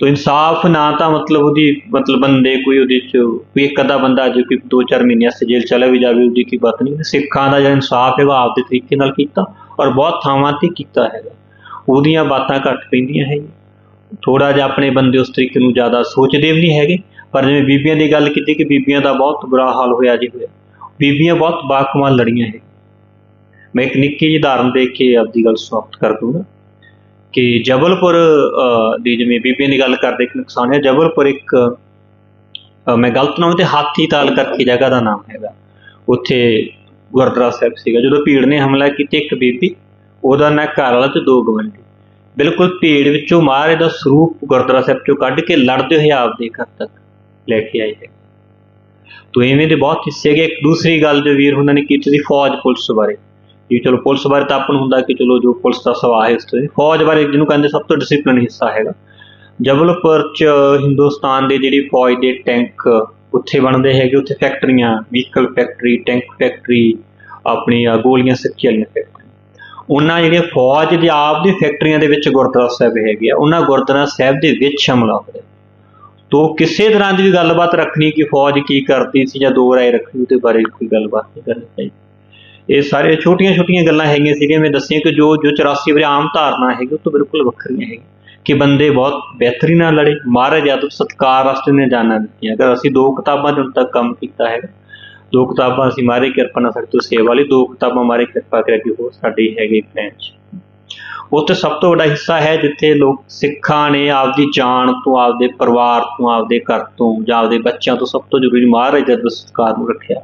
ਤੋ ਇਨਸਾਫ ਨਾ ਤਾਂ ਮਤਲਬ ਉਹਦੀ, ਮਤਲਬ ਬੰਦੇ ਕੋਈ ਉਹਦੇ ਚ, ਕੋਈ ਇੱਕ ਅੱਧਾ ਬੰਦਾ ਜੋ ਕੋਈ 2-4 ਮਹੀਨਿਆਂ ਵਾਸਤੇ ਜੇਲ੍ਹ ਚਲਾ ਵੀ ਜਾਵੇ, ਉਹਦੀ ਕੀ ਬਾਤ ਨਹੀਂ। ਸਿੱਖਾਂ ਦਾ ਜਿਹੜਾ ਇਨਸਾਫ ਹੈਗਾ ਆਪਦੇ ਤਰੀਕੇ ਨਾਲ ਕੀਤਾ ਔਰ ਬਹੁਤ ਥਾਵਾਂ ਤੇ ਕੀਤਾ ਹੈਗਾ। ਉਹਦੀਆਂ ਬਾਤਾਂ ਘੱਟ ਪੈਂਦੀਆਂ ਹੈ ਥੋੜਾ ਜਿਹਾ ਆਪਣੇ ਬੰਦੇ ਉਸ ਤਰੀਕੇ ਨੂੰ ਜ਼ਿਆਦਾ ਸੋਚਦੇ ਵੀ ਨਹੀਂ ਹੈਗੇ, ਪਰ ਜਿਵੇਂ ਬੀਬੀਆਂ ਦੀ ਗੱਲ ਕੀਤੀ ਕਿ ਬੀਬੀਆਂ ਦਾ ਬਹੁਤ ਬੁਰਾ ਹਾਲ ਹੋਇਆ ਜੀ ਹੋਇਆ। ਬੀਬੀਆਂ ਬਹੁਤ ਬਾਕਮਾਲ ਲੜੀਆਂ ਹੈ ਮੈਂ ਇੱਕ ਨਿੱਕੀ ਜਿਹੀ ਉਦਾਹਰਨ ਦੇ ਕੇ ਆਪਦੀ ਗੱਲ ਸਮਾਪਤ ਕਰ ਦੂੰਗਾ ਕਿ ਜਬਲਪੁਰ ਅ, ਦੀ ਜਿਵੇਂ ਬੀਬੀ ਦੀ ਗੱਲ ਕਰਦੇ ਇੱਕ ਨੁਕਸਾਨ ਹੈ ਜਬਲਪੁਰ ਇੱਕ ਮੈਂ ਗਲਤ ਨਾਮ ਤੇ ਹਾਥੀ ਤਾਲ ਕਰਕੇ ਜਗ੍ਹਾ ਦਾ ਨਾਮ ਹੈਗਾ। ਉੱਥੇ ਗੁਰਦੁਆਰਾ ਸਾਹਿਬ ਸੀਗਾ ਜਦੋਂ ਭੀੜ ਨੇ ਹਮਲਾ ਕੀਤਾ ਇੱਕ ਬੀਬੀ ਉਹਦਾ ਨਾ ਘਰ ਵਾਲਾ ਤੇ ਦੋ ਗਵੰਡੀ ਬਿਲਕੁਲ ਭੀੜ ਵਿੱਚੋਂ ਮਹਾਰਾਜ ਦਾ ਸਰੂਪ ਗੁਰਦੁਆਰਾ ਸਾਹਿਬ ਚੋਂ ਕੱਢ ਕੇ ਲੜਦੇ ਹੋਏ ਆਪਦੇ ਘਰ ਤੱਕ ਲੈ ਕੇ ਆਏ ਹੈ ਤੋ ਇਵੇਂ ਦੇ ਬਹੁਤ ਹਿੱਸੇ ਹੈਗੇ। ਇੱਕ ਦੂਸਰੀ ਗੱਲ ਜੋ ਵੀਰ ਉਹਨਾਂ ਨੇ ਕੀਤੀ ਸੀ ਫੌਜ ਪੁਲਿਸ ਬਾਰੇ। ਜੀ ਚਲੋ ਪੁਲਿਸ ਬਾਰੇ ਤਾਂ ਆਪਾਂ ਨੂੰ ਹੁੰਦਾ ਕਿ ਚਲੋ ਜੋ ਪੁਲਿਸ ਦਾ ਸਵਾਹ ਹੈ ਉਸ 'ਤੇ, ਫੌਜ ਬਾਰੇ ਜਿਹਨੂੰ ਕਹਿੰਦੇ ਸਭ ਤੋਂ ਡਿਸਪਲਿਨ ਹਿੱਸਾ ਹੈਗਾ। ਜਬਲਪੁਰ ਚ ਹਿੰਦੁਸਤਾਨ ਦੇ ਜਿਹੜੀ ਫੌਜ ਦੇ ਟੈਂਕ ਉੱਥੇ ਬਣਦੇ ਹੈਗੇ, ਉੱਥੇ ਫੈਕਟਰੀਆਂ ਵਹੀਕਲ ਫੈਕਟਰੀ ਟੈਂਕ ਫੈਕਟਰੀ ਆਪਣੀ ਗੋਲੀਆਂ ਸਿੱਖੀ ਵਾਲੀਆਂ ਫੈਕਟਰੀ ਉਹਨਾਂ ਜਿਹੜੀਆਂ ਫੌਜ ਦੇ ਆਪ ਦੀ ਫੈਕਟਰੀਆਂ ਦੇ ਵਿੱਚ ਗੁਰਦੁਆਰਾ ਸਾਹਿਬ ਹੈਗੇ ਆ, ਉਹਨਾਂ ਗੁਰਦੁਆਰਾ ਸਾਹਿਬ ਦੇ ਵਿੱਚ ਹਮਲਾ ਹੋਇਆ ਤੋ ਕਿਸੇ ਤਰ੍ਹਾਂ ਦੀ ਵੀ ਗੱਲਬਾਤ ਰੱਖਣੀ ਕਿ ਫੌਜ ਕੀ ਕਰਦੀ ਸੀ ਜਾਂ ਦੋ ਰਾਏ ਰੱਖਣੀ, ਉਹਦੇ ਬਾਰੇ ਕੋਈ ਗੱਲਬਾਤ ਨਹੀਂ ਕਰਨੀ ਚਾਹੀਦੀ। ਇਹ ਸਾਰੇ ਛੋਟੀਆਂ-ਛੋਟੀਆਂ ਗੱਲਾਂ ਹੈਗੀਆਂ ਸੀਗੀਆਂ, ਮੈਂ ਦੱਸੀਆਂ ਕਿ ਜੋ ਜੋ 84 ਵਾਰੀ ਆਮ ਧਾਰਨਾ ਹੈਗੀ, ਉਹ ਤੋਂ ਬਿਲਕੁਲ ਵੱਖਰੀਆਂ ਹੈਗੀਆਂ। ਕਿ ਬੰਦੇ ਬਹੁਤ ਬਿਹਤਰੀ ਨਾਲ ਲੜੇ। ਮਹਾਰਾਜ ਆਦਮ ਸਤਕਾਰ ਵਾਸਤੇ ਨੇ ਜਾਨਾਂ ਦਿੱਤੀਆਂ। ਅਗਰ ਅਸੀਂ ਦੋ ਕਿਤਾਬਾਂ ਦੇ ਤੱਕ ਕੰਮ ਕੀਤਾ ਹੈਗਾ, ਦੋ ਕਿਤਾਬਾਂ ਅਸੀਂ ਮਾਰੇ ਕਿਰਪਾ ਨਾਲ ਸਾਡੇ ਤੋਂ ਸੇਵਾ ਲਈ, ਦੋ ਕਿਤਾਬਾਂ ਮਾਰੇ ਕਿਰਪਾ ਕਰਕੇ ਹੋਰ ਸਾਡੀ ਹੈਗੀ ਪਲਾਨ 'ਚ ਉੱਥੇ ਸਭ ਤੋਂ ਵੱਡਾ ਹਿੱਸਾ ਹੈ ਜਿੱਥੇ ਲੋਕ ਸਿੱਖਾਂ ਨੇ ਆਪਦੀ ਜਾਨ ਤੋਂ, ਆਪਦੇ ਪਰਿਵਾਰ ਤੋਂ, ਆਪਦੇ ਘਰ ਤੋਂ ਜਾਂ ਆਪਦੇ ਬੱਚਿਆਂ ਤੋਂ ਸਭ ਤੋਂ ਜ਼ਰੂਰੀ ਮਹਾਰਾਜ ਦੇ ਸਤਕਾਰ ਨੂੰ ਰੱਖਿਆ।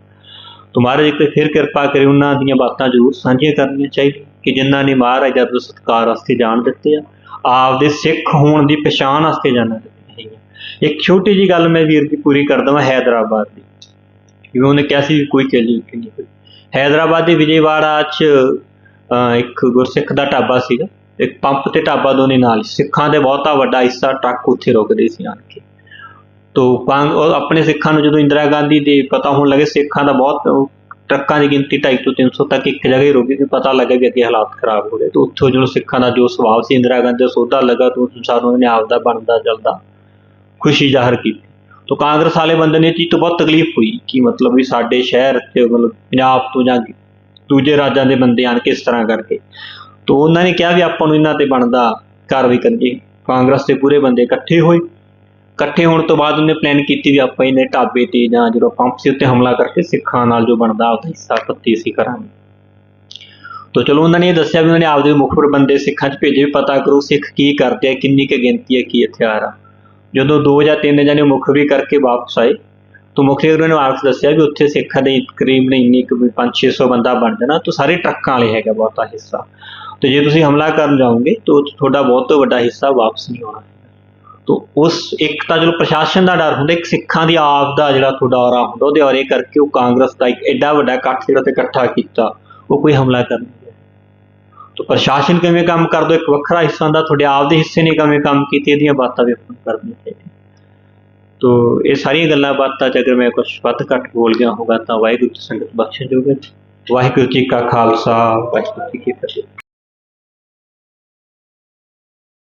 ਤੋ ਮਹਾਰਾਜ ਇੱਕ ਫਿਰ ਕਿਰਪਾ ਕਰੇ ਉਹਨਾਂ ਦੀਆਂ ਬਾਤਾਂ ਜ਼ਰੂਰ ਸਾਂਝੀਆਂ ਕਰਨੀਆਂ ਚਾਹੀਦੀਆਂ, ਕਿ ਜਿਨ੍ਹਾਂ ਨੇ ਮਹਾਰਾਜ ਦੇ ਸਤਕਾਰ ਵਾਸਤੇ ਜਾਣ ਦਿੱਤੇ ਆ, ਆਪਦੇ ਸਿੱਖ ਹੋਣ ਦੀ ਪਛਾਣ ਵਾਸਤੇ ਜਾਨਾਂ ਦਿੱਤੀਆਂ ਹੈਗੀਆਂ। ਇੱਕ ਛੋਟੀ ਜੀ ਗੱਲ ਮੈਂ ਵੀਰ ਦੀ ਪੂਰੀ ਕਰ ਦਵਾਂ ਹੈਦਰਾਬਾਦ ਦੀ। ਜਿਵੇਂ ਉਹਨੇ ਕਿਹਾ ਸੀ ਵੀ ਕੋਈ ਕੈਲੀ ਨਹੀਂ ਕੋਈ ਹੈਦਰਾਬਾਦ ਦੇ ਵਿਜੇਵਾੜਾ 'ਚ ਇੱਕ ਗੁਰਸਿੱਖ ਦਾ ਢਾਬਾ ਸੀਗਾ। ਇੱਕ ਪੰਪ ਤੇ ਢਾਬਾ ਦੋਨੇ ਨਾਲ ਸਿੱਖਾਂ ਦੇ ਬਹੁਤਾ ਵੱਡਾ ਹਿੱਸਾ ਟਰੱਕ ਉੱਥੇ ਰੁਕਦੇ ਸੀ ਆਣ ਕੇ। ਤੋ ਪੰਗ ਆਪਣੇ ਸਿੱਖਾਂ ਨੂੰ ਜਦੋਂ ਇੰਦਰਾ ਗਾਂਧੀ ਦੇ ਪਤਾ ਹੋਣ ਲੱਗੇ, ਸਿੱਖਾਂ ਦਾ ਬਹੁਤ ਟਰੱਕਾਂ ਦੀ ਗਿਣਤੀ 250 ਤੋਂ 300 ਤੱਕ ਇੱਕ ਜਗ੍ਹਾ ਹੀ ਰੁਕੀ ਕਿ ਪਤਾ ਲੱਗਾ ਵੀ ਅੱਗੇ ਹਾਲਾਤ ਖਰਾਬ ਹੋ ਗਏ ਤੇ ਉੱਥੋਂ ਜਦੋਂ ਸਿੱਖਾਂ ਦਾ ਜੋ ਸੁਭਾਅ ਸੀ, ਇੰਦਰਾ ਗਾਂਧੀ ਦਾ ਸੋਧਾ ਲੱਗਾ, ਤਾਂ ਉਸ ਅਨੁਸਾਰ ਉਹਨਾਂ ਨੇ ਆਪਦਾ ਬਣਦਾ ਜਲਦਾ ਖੁਸ਼ੀ ਜ਼ਾਹਰ ਕੀਤੀ। ਤੋ ਕਾਂਗਰਸ ਵਾਲੇ ਬੰਦੇ ਨੇ ਇਹ ਚੀਜ਼ ਤੋਂ ਬਹੁਤ ਤਕਲੀਫ ਹੋਈ ਕਿ ਮਤਲਬ ਵੀ ਸਾਡੇ ਸ਼ਹਿਰ ਤੇ ਮਤਲਬ ਪੰਜਾਬ ਤੋਂ ਜਾਂ ਦੂਜੇ ਰਾਜਾਂ ਦੇ ਬੰਦੇ ਆਣ ਕੇ ਇਸ ਤਰ੍ਹਾਂ ਕਰਕੇ। ਤੋ ਉਹਨਾਂ ਨੇ ਕਿਹਾ ਵੀ ਆਪਾਂ ਨੂੰ ਇਹਨਾਂ ਤੇ ਬਣਦਾ ਕਾਰਵਾਈ ਕਰੀਏ। ਕਾਂਗਰਸ ਦੇ ਪੂਰੇ ਬੰਦੇ ਇਕੱਠੇ ਹੋਏ। ਇਕੱਠੇ ਹੋਣ ਤੋਂ ਬਾਅਦ ਉਹਨੇ ਪਲਾਨ ਕੀਤੀ ਵੀ ਆਪਾਂ ਇਹਨੇ ਢਾਬੇ ਤੇ ਜਾਂ ਜਦੋਂ ਪੰਪ ਸੀ ਉੱਤੇ ਹਮਲਾ ਕਰਕੇ ਸਿੱਖਾਂ ਨਾਲ ਜੋ ਬਣਦਾ ਉਹਦਾ ਹਿੱਸਾ ਪੱਤੀ ਸੀ ਕਰਾਂਗੇ। ਤੋ ਚਲੋ ਉਹਨਾਂ ਨੇ ਇਹ ਦੱਸਿਆ ਵੀ ਉਹਨਾਂ ਨੇ ਆਪਦੇ ਮੁਖਬਰ ਬੰਦੇ ਸਿੱਖਾਂ 'ਚ ਭੇਜੇ ਵੀ ਪਤਾ ਕਰੋ ਸਿੱਖ ਕੀ ਕਰਦੇ ਆ, ਕਿੰਨੀ ਕੁ ਗਿਣਤੀ ਹੈ, ਕੀ ਹਥਿਆਰ ਆ। ਜਦੋਂ ਦੋ ਜਾਂ ਤਿੰਨ ਜਣੇ ਮੁਖਬਰੀ ਕਰਕੇ ਵਾਪਸ ਆਏ, ਤੋ ਮੁਖਬਰ ਨੇ ਵਾਪਸ ਦੱਸਿਆ ਵੀ ਉੱਥੇ ਸਿੱਖਾਂ ਦੇ ਕਰੀਬ ਨੇ ਇੰਨੀ ਕੁ ਵੀ 5-600 ਬੰਦਾ ਬਣ ਜਾਣਾ, ਤੋ ਸਾਰੇ ਟਰੱਕਾਂ ਵਾਲੇ ਹੈਗਾ ਬਹੁਤਾ ਹਿੱਸਾ। ਤੇ ਜੇ ਤੁਸੀਂ ਹਮਲਾ ਕਰਨ ਜਾਓਗੇ, ਤਾਂ ਤੁਹਾਡਾ ਬਹੁਤ ਵੱਡਾ ਹਿੱਸਾ ਵਾਪਸ ਨਹੀਂ ਆਉਣਾ ਤੋ। ਉਸ ਇੱਕ ਤਾਂ ਚਲੋ ਪ੍ਰਸ਼ਾਸਨ ਦਾ ਡਰ ਹੁੰਦਾ, ਇੱਕ ਸਿੱਖਾਂ ਦੀ ਆਪ ਦਾ ਜਿਹੜਾ ਤੁਹਾਡਾ ਔਰਾ ਹੁੰਦਾ, ਉਹਦੇ ਔਰੇ ਕਰਕੇ ਉਹ ਕਾਂਗਰਸ ਦਾ ਇੱਕ ਐਡਾ ਵੱਡਾ ਇਕੱਠ ਜਿਹੜਾ ਤੇ ਇਕੱਠਾ ਕੀਤਾ, ਉਹ ਕੋਈ ਹਮਲਾ ਕਰਨ ਤੋ ਪ੍ਰਸ਼ਾਸਨ ਕਿਵੇਂ ਕੰਮ ਕਰਦਾ, ਇੱਕ ਵੱਖਰਾ ਹਿੱਸਾ ਹੁੰਦਾ, ਤੁਹਾਡੇ ਆਪ ਦੇ ਹਿੱਸੇ ਨੇ ਕਿਵੇਂ ਕੰਮ ਕੀਤੇ, ਇਹਦੀਆਂ ਬਾਤਾਂ ਵੀ ਆਪਾਂ ਨੂੰ ਕਰਨੀਆਂ ਚਾਹੀਦੀਆਂ ਤੋ ਇਹ ਸਾਰੀਆਂ ਗੱਲਾਂ ਬਾਤਾਂ ਚ ਅਗਰ ਮੈਂ ਕੁਝ ਵੱਧ ਘੱਟ ਬੋਲ ਗਿਆ ਹੋਗਾ ਤਾਂ ਵਾਹਿਗੁਰੂ ਜੀ ਸੰਗਤ ਬਖਸ਼ਣ ਜੋਗੇ ਵਾਹਿਗੁਰੂ ਜੀ ਕਾ ਖਾਲਸਾ, ਵਾਹਿਗੁਰੂ ਜੀ ਕੀ ਫਤਿਹ।